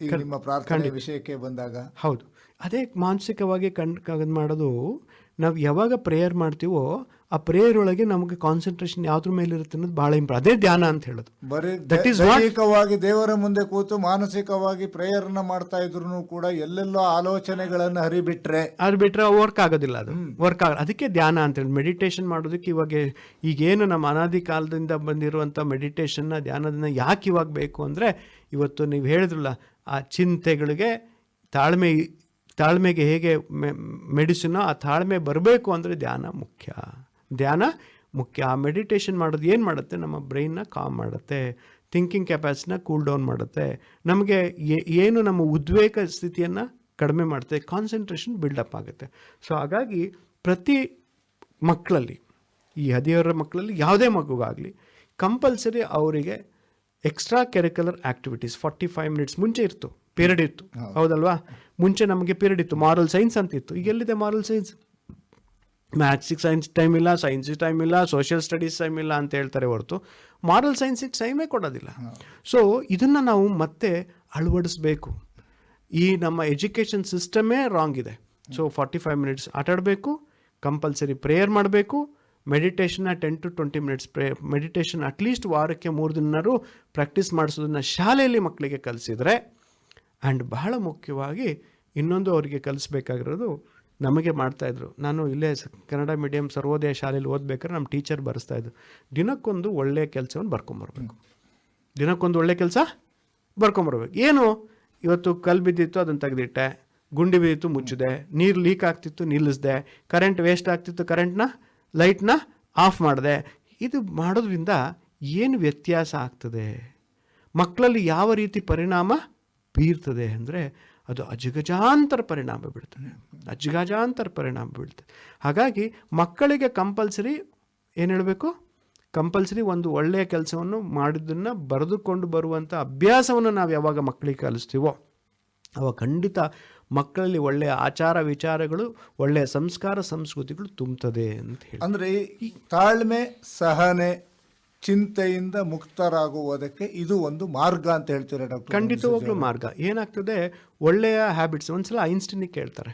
[SPEAKER 2] ಈಗ ನಿಮ್ಮ ಪ್ರಾರ್ಥನೆ ವಿಷಯಕ್ಕೆ ಬಂದಾಗ?
[SPEAKER 3] ಹೌದು. ಅದೇ ಮಾನಸಿಕವಾಗಿ ಕಣ್ ಕಣ್ ಮಾಡೋದು ನಾವು ಯಾವಾಗ ಪ್ರೇಯರ್ ಮಾಡ್ತೀವೋ ಆ ಪ್ರೇಯರ್ ಒಳಗೆ ನಮಗೆ ಕಾನ್ಸಂಟ್ರೇಷನ್ ಯಾವ್ದ್ರ ಮೇಲೆ ಇರುತ್ತೆ ಅನ್ನೋದು ಬಹಳ ಇಂಪ್ರ ಅದೇ ಧ್ಯಾನ ಅಂತ ಹೇಳೋದು.
[SPEAKER 2] ಬರೀ
[SPEAKER 3] is what-
[SPEAKER 2] ದೈಹಿಕವಾಗಿ ದೇವರ ಮುಂದೆ ಕೂತು ಮಾನಸಿಕವಾಗಿ ಪ್ರೇಯರ್ನ ಮಾಡ್ತಾ ಇದ್ರು ಕೂಡ ಎಲ್ಲೆಲ್ಲೋ ಆಲೋಚನೆಗಳನ್ನು ಹರಿಬಿಟ್ರೆ
[SPEAKER 3] ಅದು ಬಿಟ್ರೆ ವರ್ಕ್ ಆಗೋದಿಲ್ಲ ಅದು. ವರ್ಕ್ ಆಗ ಅದಕ್ಕೆ ಧ್ಯಾನ ಅಂತ ಹೇಳಿ. ಮೆಡಿಟೇಷನ್ ಮಾಡೋದಕ್ಕೆ ಇವಾಗ ಈಗೇನು ನಮ್ಮ ಅನಾದಿ ಕಾಲದಿಂದ ಬಂದಿರುವಂಥ ಮೆಡಿಟೇಷನ್ನ ಧ್ಯಾನದನ್ನ ಯಾಕೆ ಇವಾಗ ಬೇಕು ಅಂದರೆ ಇವತ್ತು ನೀವು ಹೇಳಿದ್ರಲ್ಲ ಆ ಚಿಂತೆಗಳಿಗೆ ತಾಳ್ಮೆ ತಾಳ್ಮೆಗೆ ಹೇಗೆ ಮೆಡಿಸಿನೋ ಆ ತಾಳ್ಮೆ ಬರಬೇಕು ಅಂದರೆ ಧ್ಯಾನ ಮುಖ್ಯ. ಧ್ಯಾನ ಮುಖ್ಯ ಆ ಮೆಡಿಟೇಷನ್ ಮಾಡೋದು ಏನು ಮಾಡುತ್ತೆ? ನಮ್ಮ ಬ್ರೈನ್ನ ಕಾಮ್ ಮಾಡುತ್ತೆ. ಥಿಂಕಿಂಗ್ ಕೆಪಾಸಿಟಿನ ಕೂಲ್ ಡೌನ್ ಮಾಡುತ್ತೆ. ನಮಗೆ ಏನು ನಮ್ಮ ಉದ್ವೇಗ ಸ್ಥಿತಿಯನ್ನು ಕಡಿಮೆ ಮಾಡುತ್ತೆ ಕಾನ್ಸಂಟ್ರೇಷನ್ ಬಿಲ್ಡಪ್ ಆಗುತ್ತೆ. ಸೊ ಹಾಗಾಗಿ ಪ್ರತಿ ಮಕ್ಕಳಲ್ಲಿ ಈ ಹದಿಹರ ಮಕ್ಕಳಲ್ಲಿ ಯಾವುದೇ ಮಗುಗಾಗಲಿ ಕಂಪಲ್ಸರಿ ಅವರಿಗೆ extra curricular activities forty five minutes ಮುಂಚೆ ಇತ್ತು ಪೀರಿಯಡ್ ಇತ್ತು. ಹೌದಲ್ವಾ? ಮುಂಚೆ ನಮಗೆ ಪೀರಿಯಡ್ ಇತ್ತು ಮಾರಲ್ ಸೈನ್ಸ್ ಅಂತ ಇತ್ತು. ಈಗ ಎಲ್ಲಿದೆ ಮಾರಲ್ ಸೈನ್ಸ್ ಮ್ಯಾಥ್ಸಿಗೆ ಸೈನ್ಸ್ ಟೈಮ್ ಇಲ್ಲ ಸೈನ್ಸಿಗೆ ಟೈಮ್ ಇಲ್ಲ ಸೋಷಿಯಲ್ ಸ್ಟಡೀಸ್ ಟೈಮ್ ಇಲ್ಲ ಅಂತ ಹೇಳ್ತಾರೆ ಹೊರತು ಮಾರಲ್ ಸೈನ್ಸಿಗೆ ಟೈಮೇ ಕೊಡೋದಿಲ್ಲ. ಸೊ ಇದನ್ನು ನಾವು ಮತ್ತೆ ಅಳವಡಿಸ್ಬೇಕು. ಈ ನಮ್ಮ ಎಜುಕೇಷನ್ ಸಿಸ್ಟಮೇ ರಾಂಗ್ ಇದೆ. ಸೊ ಫಾರ್ಟಿ ಫೈವ್ ಮಿನಿಟ್ಸ್ ಆಟಾಡಬೇಕು ಕಂಪಲ್ಸರಿ ಪ್ರೇಯರ್ ಮಾಡಬೇಕು ಮೆಡಿಟೇಷನ್ನ ten to twenty minutes pray meditation at least ವಾರಕ್ಕೆ ಮೂರು ದಿನರೂ ಪ್ರಾಕ್ಟೀಸ್ ಮಾಡಿಸೋದನ್ನು ಶಾಲೆಯಲ್ಲಿ ಮಕ್ಕಳಿಗೆ ಕಲಿಸಿದರೆ ಆ್ಯಂಡ್ ಬಹಳ ಮುಖ್ಯವಾಗಿ ಇನ್ನೊಂದು ಅವರಿಗೆ ಕಲಿಸ್ಬೇಕಾಗಿರೋದು ನಮಗೆ ಮಾಡ್ತಾಯಿದ್ರು ನಾನು ಇಲ್ಲೇ ಕನ್ನಡ ಮೀಡಿಯಂ ಸರ್ವೋದಯ ಶಾಲೆಯಲ್ಲಿ ಓದಬೇಕಾದ್ರೆ ನಮ್ಮ ಟೀಚರ್ ಬರೆಸ್ತಾಯಿದ್ರು ದಿನಕ್ಕೊಂದು ಒಳ್ಳೆಯ ಕೆಲಸವನ್ನು ಬರ್ಕೊಂಬರ್ಬೇಕು ದಿನಕ್ಕೊಂದು ಒಳ್ಳೆಯ ಕೆಲಸ ಬರ್ಕೊಂಬರ್ಬೇಕು ಏನು? ಇವತ್ತು ಕಲ್ಲು ಬಿದ್ದಿತ್ತು, ಅದನ್ನು ತೆಗೆದಿಟ್ಟೆ. ಗುಂಡಿ ಬಿದ್ದಿತ್ತು, ಮುಚ್ಚಿದೆ. ನೀರು ಲೀಕ್ ಆಗ್ತಿತ್ತು, ನಿಲ್ಲಿಸಿದೆ. ಕರೆಂಟ್ ವೇಸ್ಟ್ ಆಗ್ತಿತ್ತು ಕರೆಂಟ್ನ ಲೈಟ್ನ ಆಫ್ ಮಾಡಿದೆ. ಇದು ಮಾಡೋದ್ರಿಂದ ಏನು ವ್ಯತ್ಯಾಸ ಆಗ್ತದೆ? ಮಕ್ಕಳಲ್ಲಿ ಯಾವ ರೀತಿ ಪರಿಣಾಮ ಬೀರ್ತದೆ ಅಂದರೆ ಅದು ಅಜಗಜಾಂತರ ಪರಿಣಾಮ ಬೀಳ್ತದೆ. ಅಜಗಜಾಂತರ ಪರಿಣಾಮ ಬೀಳ್ತದೆ. ಹಾಗಾಗಿ ಮಕ್ಕಳಿಗೆ ಕಂಪಲ್ಸರಿ ಏನು ಹೇಳಬೇಕು? ಕಂಪಲ್ಸರಿ ಒಂದು ಒಳ್ಳೆಯ ಕೆಲಸವನ್ನು ಮಾಡಿದ್ದನ್ನು ಬರೆದುಕೊಂಡು ಬರುವಂಥ ಅಭ್ಯಾಸವನ್ನು ನಾವು ಯಾವಾಗ ಮಕ್ಕಳಿಗೆ ಕಲಿಸ್ತೀವೋ, ಅವ ಖಂಡಿತ ಮಕ್ಕಳಲ್ಲಿ ಒಳ್ಳೆಯ ಆಚಾರ ವಿಚಾರಗಳು, ಒಳ್ಳೆಯ ಸಂಸ್ಕಾರ, ಸಂಸ್ಕೃತಿಗಳು ತುಂಬುತ್ತದೆ ಅಂತ ಹೇಳಿ
[SPEAKER 2] ಅಂದರೆ ತಾಳ್ಮೆ, ಸಹನೆ ಚಿಂತೆಯಿಂದ ಮುಕ್ತರಾಗುವುದಕ್ಕೆ ಇದು ಒಂದು ಮಾರ್ಗ ಅಂತ ಹೇಳ್ತೀರಾ ಡಾಕ್ಟರ್
[SPEAKER 3] ಖಂಡಿತವಾಗ್ಲೂ ಮಾರ್ಗ. ಏನಾಗ್ತದೆ ಒಳ್ಳೆಯ ಹ್ಯಾಬಿಟ್ಸ್ ಒಂದ್ಸಲ ಐನ್ಸ್ಟೀನಿಗೆ ಕೇಳ್ತಾರೆ.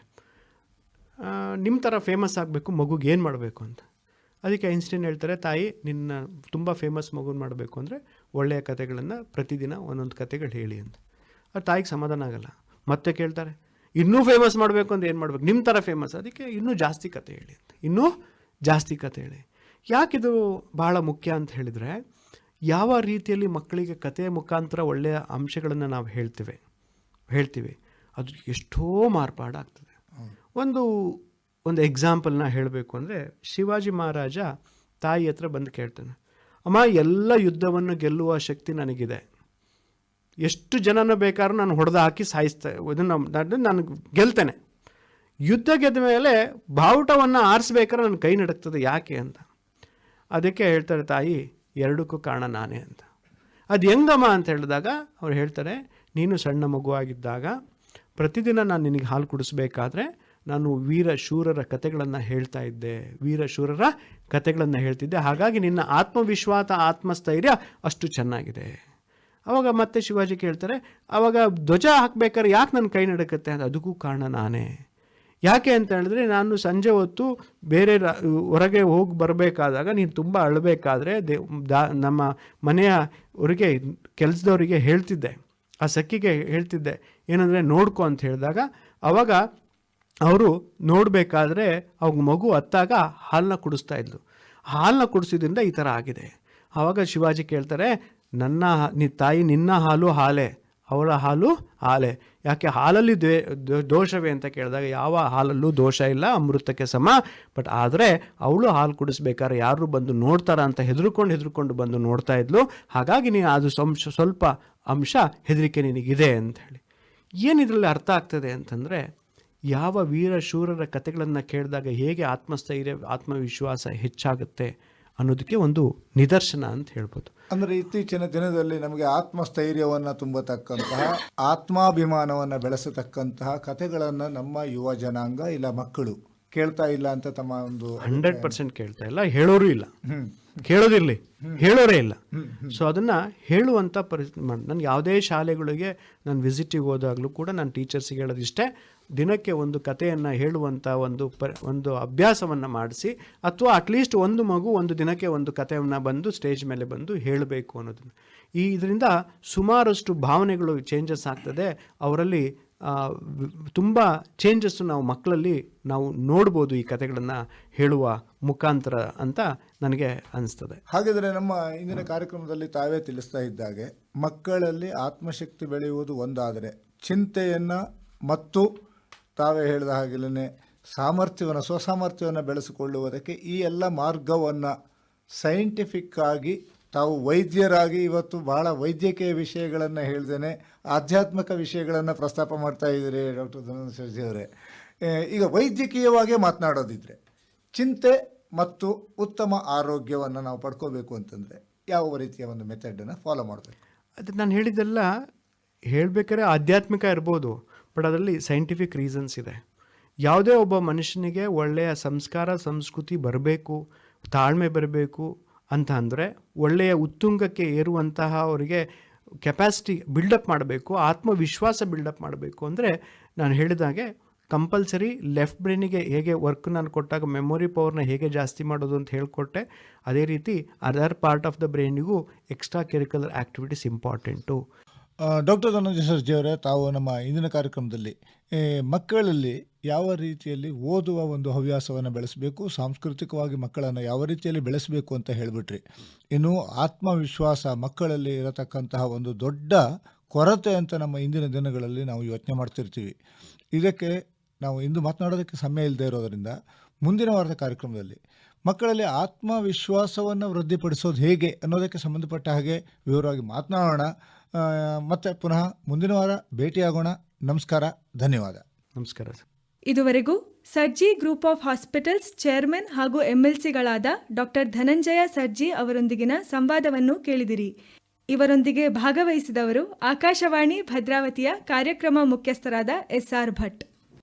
[SPEAKER 3] ನಿಮ್ಮ ಥರ ಫೇಮಸ್ ಆಗಬೇಕು ಮಗುಗೆ ಏನು ಮಾಡಬೇಕು ಅಂತ. ಅದಕ್ಕೆ ಐನ್ಸ್ಟೀನ್ ಹೇಳ್ತಾರೆ ತಾಯಿ ನಿನ್ನ ತುಂಬ ಫೇಮಸ್ ಮಗುನ ಮಾಡಬೇಕು ಅಂದರೆ ಒಳ್ಳೆಯ ಕತೆಗಳನ್ನು ಪ್ರತಿದಿನ ಒಂದೊಂದು ಕತೆಗಳು ಹೇಳಿ ಅಂತ. ಅದು ತಾಯಿಗೆ ಸಮಾಧಾನ ಆಗಲ್ಲ. ಮತ್ತೆ ಕೇಳ್ತಾರೆ ಇನ್ನೂ ಫೇಮಸ್ ಮಾಡಬೇಕು ಅಂತ ಏನು ಮಾಡಬೇಕು? ನಿಮ್ಮ ಥರ ಫೇಮಸ್ ಅದಕ್ಕೆ ಇನ್ನೂ ಜಾಸ್ತಿ ಕತೆ ಹೇಳಿ ಅಂತ. ಇನ್ನೂ ಜಾಸ್ತಿ ಕತೆ ಹೇಳಿ. ಯಾಕಿದು ಬಹಳ ಮುಖ್ಯ ಅಂತ ಹೇಳಿದರೆ, ಯಾವ ರೀತಿಯಲ್ಲಿ ಮಕ್ಕಳಿಗೆ ಕಥೆಯ ಮುಖಾಂತರ ಒಳ್ಳೆಯ ಅಂಶಗಳನ್ನು ನಾವು ಹೇಳ್ತೇವೆ, ಹೇಳ್ತೀವಿ, ಅದು ಎಷ್ಟೋ ಮಾರ್ಪಾಡಾಗ್ತದೆ ಒಂದು ಒಂದು ಎಕ್ಸಾಂಪಲ್ನ ಹೇಳಬೇಕು ಅಂದರೆ, ಶಿವಾಜಿ ಮಹಾರಾಜ ತಾಯಿ ಹತ್ರ ಬಂದು ಕೇಳ್ತಾನೆ, ಅಮ್ಮ, ಎಲ್ಲ ಯುದ್ಧವನ್ನು ಗೆಲ್ಲುವ ಶಕ್ತಿ ನನಗಿದೆ. ಎಷ್ಟು ಜನನ ಬೇಕಾದ್ರೂ ನಾನು ಹೊಡೆದು ಹಾಕಿ ಸಾಯಿಸ್ತಾ, ಇದನ್ನು ನಾನು ಗೆಲ್ತೇನೆ. ಯುದ್ಧ ಗೆದ್ದ ಮೇಲೆ ಬಾವುಟವನ್ನು ಆರಿಸ್ಬೇಕಾದ್ರೆ ನನ್ನ ಕೈ ನಡಕ್ತದೆ ಯಾಕೆ ಅಂತ. ಅದಕ್ಕೆ ಹೇಳ್ತಾರೆ, ತಾಯಿ, ಎರಡಕ್ಕೂ ಕಾರಣ ನಾನೇ ಅಂತ. ಅದು ಹೆಂಗಮ್ಮ ಅಂತ ಹೇಳಿದಾಗ ಅವ್ರು ಹೇಳ್ತಾರೆ, ನೀನು ಸಣ್ಣ ಮಗುವಾಗಿದ್ದಾಗ ಪ್ರತಿದಿನ ನಾನು ನಿನಗೆ ಹಾಲು ಕುಡಿಸ್ಬೇಕಾದ್ರೆ ನಾನು ವೀರ ಶೂರರ ಕತೆಗಳನ್ನು ಹೇಳ್ತಾ ಇದ್ದೆ. ವೀರ ಶೂರರ ಕತೆಗಳನ್ನು ಹೇಳ್ತಿದ್ದೆ. ಹಾಗಾಗಿ ನಿನ್ನ ಆತ್ಮವಿಶ್ವಾಸ, ಆತ್ಮಸ್ಥೈರ್ಯ ಅಷ್ಟು ಚೆನ್ನಾಗಿದೆ. ಅವಾಗ ಮತ್ತೆ ಶಿವಾಜಿ ಕೇಳ್ತಾರೆ, ಅವಾಗ ಧ್ವಜ ಹಾಕ್ಬೇಕಾದ್ರೆ ಯಾಕೆ ನನ್ನ ಕೈ ನಡಕತ್ತೆ? ಅಂತ ಅದಕ್ಕೂ ಕಾರಣ ನಾನೇ. ಯಾಕೆ ಅಂತ ಹೇಳಿದ್ರೆ ನಾನು ಸಂಜೆ ಹೊತ್ತು ಬೇರೆ ಹೊರಗೆ ಹೋಗಿ ಬರಬೇಕಾದಾಗ ನೀನು ತುಂಬ ಅಳಬೇಕಾದ್ರೆ ದೇ, ದಾ, ನಮ್ಮ ಮನೆಯ ಅವರಿಗೆ ಕೆಲಸದವರಿಗೆ ಹೇಳ್ತಿದ್ದೆ. ಆ ಸಖಿಗೆ ಹೇಳ್ತಿದ್ದೆ, ಏನಂದರೆ ನೋಡ್ಕೊ ಅಂತ ಹೇಳಿದಾಗ, ಅವಾಗ ಅವರು ನೋಡಬೇಕಾದ್ರೆ ಅವಾಗ ಮಗು ಹತ್ತಾಗ ಹಾಲನ್ನ ಕುಡಿಸ್ತಾ ಇದ್ಲು. ಹಾಲನ್ನ ಕುಡಿಸಿದ್ರಿಂದ ಈ ಥರ ಆಗಿದೆ. ಆವಾಗ ಶಿವಾಜಿ ಕೇಳ್ತಾರೆ, ನನ್ನ ನಿ ತಾಯಿ ನಿನ್ನ ಹಾಲು ಹಾಲೇ. ಅವರ ಹಾಲು ಹಾಲೆ. ಯಾಕೆ ಹಾಲಲ್ಲಿ ದ್ವೇ ದೋಷವೇ ಅಂತ ಕೇಳಿದಾಗ ಯಾವ ಹಾಲಲ್ಲೂ ದೋಷ ಇಲ್ಲ, ಅಮೃತಕ್ಕೆ ಸಮ. ಬಟ್ ಆದರೆ ಅವಳು ಹಾಲು ಕುಡಿಸ್ಬೇಕಾದ್ರೆ ಯಾರು ಬಂದು ನೋಡ್ತಾರ ಅಂತ ಹೆದರ್ಕೊಂಡು ಹೆದರ್ಕೊಂಡು ಬಂದು ನೋಡ್ತಾ ಇದ್ಲು. ಹಾಗಾಗಿ ನೀನು ಅದು ಸಂಶ, ಸ್ವಲ್ಪ ಅಂಶ ಹೆದರಿಕೆ ನಿನಗಿದೆ ಅಂತ ಹೇಳಿ. ಏನು ಅರ್ಥ ಆಗ್ತದೆ ಅಂತಂದರೆ ಯಾವ ವೀರ ಶೂರರ ಕಥೆಗಳನ್ನು ಕೇಳಿದಾಗ ಹೇಗೆ ಆತ್ಮಸ್ಥೈರ್ಯ, ಆತ್ಮವಿಶ್ವಾಸ ಹೆಚ್ಚಾಗುತ್ತೆ? ಅನ್ನೋದಕ್ಕೆ ಒಂದು ನಿದರ್ಶನ ಅಂತ ಹೇಳ್ಬೋದು.
[SPEAKER 2] ಅಂದರೆ ಇತ್ತೀಚಿನ ದಿನದಲ್ಲಿ ನಮಗೆ ಆತ್ಮಸ್ಥೈರ್ಯವನ್ನು ತುಂಬತಕ್ಕಂತಹ ಆತ್ಮಾಭಿಮಾನವನ್ನು ಬೆಳೆಸತಕ್ಕಂತಹ ಕಥೆಗಳನ್ನು ನಮ್ಮ ಯುವ ಜನಾಂಗ ಇಲ್ಲ ಮಕ್ಕಳು ಕೇಳ್ತಾ ಇಲ್ಲ ಅಂತ ತಮ್ಮ ಒಂದು
[SPEAKER 3] ಹಂಡ್ರೆಡ್ ಪರ್ಸೆಂಟ್ ಕೇಳ್ತಾ ಇಲ್ಲ ಹೇಳೋರು ಇಲ್ಲ. ಕೇಳೋದಿರಲಿ ಹೇಳೋರೇ ಇಲ್ಲ. ಸೊ ಅದನ್ನು ಹೇಳುವಂಥ ಪರಿಸ್ಥಿತಿ ಮಾಡಿ ನಾನು ಯಾವುದೇ ಶಾಲೆಗಳಿಗೆ ನಾನು ವಿಸಿಟಿಗೆ ಹೋದಾಗಲೂ ಕೂಡ ನಾನು ಟೀಚರ್ಸಿಗೆ ಹೇಳೋದಿಷ್ಟೇ ದಿನಕ್ಕೆ ಒಂದು ಕಥೆಯನ್ನು ಹೇಳುವಂಥ ಒಂದು ಪ, ಒಂದು ಅಭ್ಯಾಸವನ್ನು ಮಾಡಿಸಿ, ಅಥವಾ ಅಟ್ಲೀಸ್ಟ್ ಒಂದು ಮಗು ಒಂದು ದಿನಕ್ಕೆ ಒಂದು ಕಥೆಯನ್ನು ಬಂದು ಸ್ಟೇಜ್ ಮೇಲೆ ಬಂದು ಹೇಳಬೇಕು ಅನ್ನೋದನ್ನು. ಈ ಇದರಿಂದ ಸುಮಾರಷ್ಟು ಭಾವನೆಗಳು ಚೇಂಜಸ್ ಆಗ್ತದೆ. ಅವರಲ್ಲಿ ತುಂಬ ಚೇಂಜಸ್ಸು ನಾವು ಮಕ್ಕಳಲ್ಲಿ ನಾವು ನೋಡ್ಬೋದು ಈ ಕಥೆಗಳನ್ನು ಹೇಳುವ ಮುಖಾಂತರ ಅಂತ ನನಗೆ ಅನಿಸ್ತದೆ.
[SPEAKER 2] ಹಾಗಿದ್ರೆ ನಮ್ಮ ಇಂದಿನ ಕಾರ್ಯಕ್ರಮದಲ್ಲಿ ತಾವೇ ತಿಳಿಸ್ತಾ ಇದ್ದಾಗೆ, ಮಕ್ಕಳಲ್ಲಿ ಆತ್ಮಶಕ್ತಿ ಬೆಳೆಯುವುದು ಒಂದಾದರೆ, ಚಿಂತೆಯನ್ನು ಮತ್ತು ತಾವೇ ಹೇಳಿದ ಹಾಗೆಲೇ ಸಾಮರ್ಥ್ಯವನ್ನು, ಸ್ವಸಾಮರ್ಥ್ಯವನ್ನು ಬೆಳೆಸಿಕೊಳ್ಳುವುದಕ್ಕೆ ಈ ಎಲ್ಲ ಮಾರ್ಗವನ್ನು ಸೈಂಟಿಫಿಕ್ ಆಗಿ ತಾವು ವೈದ್ಯರಾಗಿ ಇವತ್ತು ಬಹಳ ವೈದ್ಯಕೀಯ ವಿಷಯಗಳನ್ನು ಹೇಳ್ದೇನೆ, ಆಧ್ಯಾತ್ಮಿಕ ವಿಷಯಗಳನ್ನು ಪ್ರಸ್ತಾಪ ಮಾಡ್ತಾ ಇದ್ದೀರಿ ಡಾಕ್ಟರ್ ಧನಂಜಯ ಅವರೇ. ಈಗ ವೈದ್ಯಕೀಯವಾಗೇ ಮಾತನಾಡೋದಿದ್ರೆ ಚಿಂತೆ ಮತ್ತು ಉತ್ತಮ ಆರೋಗ್ಯವನ್ನು ನಾವು ಪಡ್ಕೋಬೇಕು ಅಂತಂದರೆ ಯಾವ ರೀತಿಯ ಒಂದು ಮೆಥಡನ್ನು ಫಾಲೋ ಮಾಡಬೇಕು?
[SPEAKER 3] ಅದು ನಾನು ಹೇಳಿದ್ದೆಲ್ಲ ಹೇಳಬೇಕಾದ್ರೆ ಆಧ್ಯಾತ್ಮಿಕ ಇರ್ಬೋದು. ಬಟ್ ಅದರಲ್ಲಿ ಸೈಂಟಿಫಿಕ್ ರೀಸನ್ಸ್ ಇದೆ. ಯಾವುದೇ ಒಬ್ಬ ಮನುಷ್ಯನಿಗೆ ಒಳ್ಳೆಯ ಸಂಸ್ಕಾರ, ಸಂಸ್ಕೃತಿ ಬರಬೇಕು, ತಾಳ್ಮೆ ಬರಬೇಕು ಅಂತ ಅಂದರೆ ಒಳ್ಳೆಯ ಉತ್ತುಂಗಕ್ಕೆ ಏರುವಂತಹ ಅವರಿಗೆ ಕೆಪಾಸಿಟಿ ಬಿಲ್ಡಪ್ ಮಾಡಬೇಕು, ಆತ್ಮವಿಶ್ವಾಸ ಬಿಲ್ಡಪ್ ಮಾಡಬೇಕು ಅಂದರೆ ನಾನು ಹೇಳಿದಾಗೆ ಕಂಪಲ್ಸರಿ ಲೆಫ್ಟ್ ಬ್ರೈನಿಗೆ ಹೇಗೆ ವರ್ಕ್ ನಾನು ಕೊಟ್ಟಾಗ ಮೆಮೊರಿ ಪವರ್ನ ಹೇಗೆ ಜಾಸ್ತಿ ಮಾಡೋದು ಅಂತ ಹೇಳಿಕೊಟ್ಟೆ, ಅದೇ ರೀತಿ other part of the ಬ್ರೈನಿಗೂ extra curricular activities important
[SPEAKER 2] doctor Dhananjaya Sarji ಅವರೇ ತಾವು ನಮ್ಮ ಇಂದಿನ ಕಾರ್ಯಕ್ರಮದಲ್ಲಿ ಮಕ್ಕಳಲ್ಲಿ ಯಾವ ರೀತಿಯಲ್ಲಿ ಓದುವ ಒಂದು ಹವ್ಯಾಸವನ್ನು ಬೆಳೆಸಬೇಕು, ಸಾಂಸ್ಕೃತಿಕವಾಗಿ ಮಕ್ಕಳನ್ನು ಯಾವ ರೀತಿಯಲ್ಲಿ ಬೆಳೆಸಬೇಕು ಅಂತ ಹೇಳಿಬಿಟ್ರಿ. ಇನ್ನು ಆತ್ಮವಿಶ್ವಾಸ ಮಕ್ಕಳಲ್ಲಿ ಇರತಕ್ಕಂತಹ ಒಂದು ದೊಡ್ಡ ಕೊರತೆ ಅಂತ ನಮ್ಮ ಇಂದಿನ ದಿನಗಳಲ್ಲಿ ನಾವು ಯೋಚನೆ ಮಾಡ್ತಿರ್ತೀವಿ. ಇದಕ್ಕೆ ನಾವು ಇಂದು ಮಾತನಾಡೋದಕ್ಕೆ ಸಮಯ ಇಲ್ಲದೆ ಇರೋದರಿಂದ ಮುಂದಿನ ವಾರದ ಕಾರ್ಯಕ್ರಮದಲ್ಲಿ ಮಕ್ಕಳಲ್ಲಿ ಆತ್ಮವಿಶ್ವಾಸವನ್ನು ವೃದ್ಧಿಪಡಿಸೋದು ಹೇಗೆ ಅನ್ನೋದಕ್ಕೆ ಸಂಬಂಧಪಟ್ಟ ಹಾಗೆ ವಿವರವಾಗಿ ಮಾತನಾಡೋಣ. ಮತ್ತೆ ಪುನಃ ಮುಂದಿನ ವಾರ ಭೇಟಿಯಾಗೋಣ. ನಮಸ್ಕಾರ ಧನ್ಯವಾದ.
[SPEAKER 3] ನಮಸ್ಕಾರ ಸರ್.
[SPEAKER 1] ಇದುವರೆಗೂ Sarji group of hospitals chairman ಹಾಗೂ ಎಂಎಲ್ಸಿಗಳಾದ ಡಾಕ್ಟರ್ ಧನಂಜಯ ಸರ್ಜಿ ಅವರೊಂದಿಗಿನ ಸಂವಾದವನ್ನು ಕೇಳಿದಿರಿ. ಇವರೊಂದಿಗೆ ಭಾಗವಹಿಸಿದವರು ಆಕಾಶವಾಣಿ ಭದ್ರಾವತಿಯ ಕಾರ್ಯಕ್ರಮ ಮುಖ್ಯಸ್ಥರಾದ ಎಸ್ಆರ್ ಭಟ್.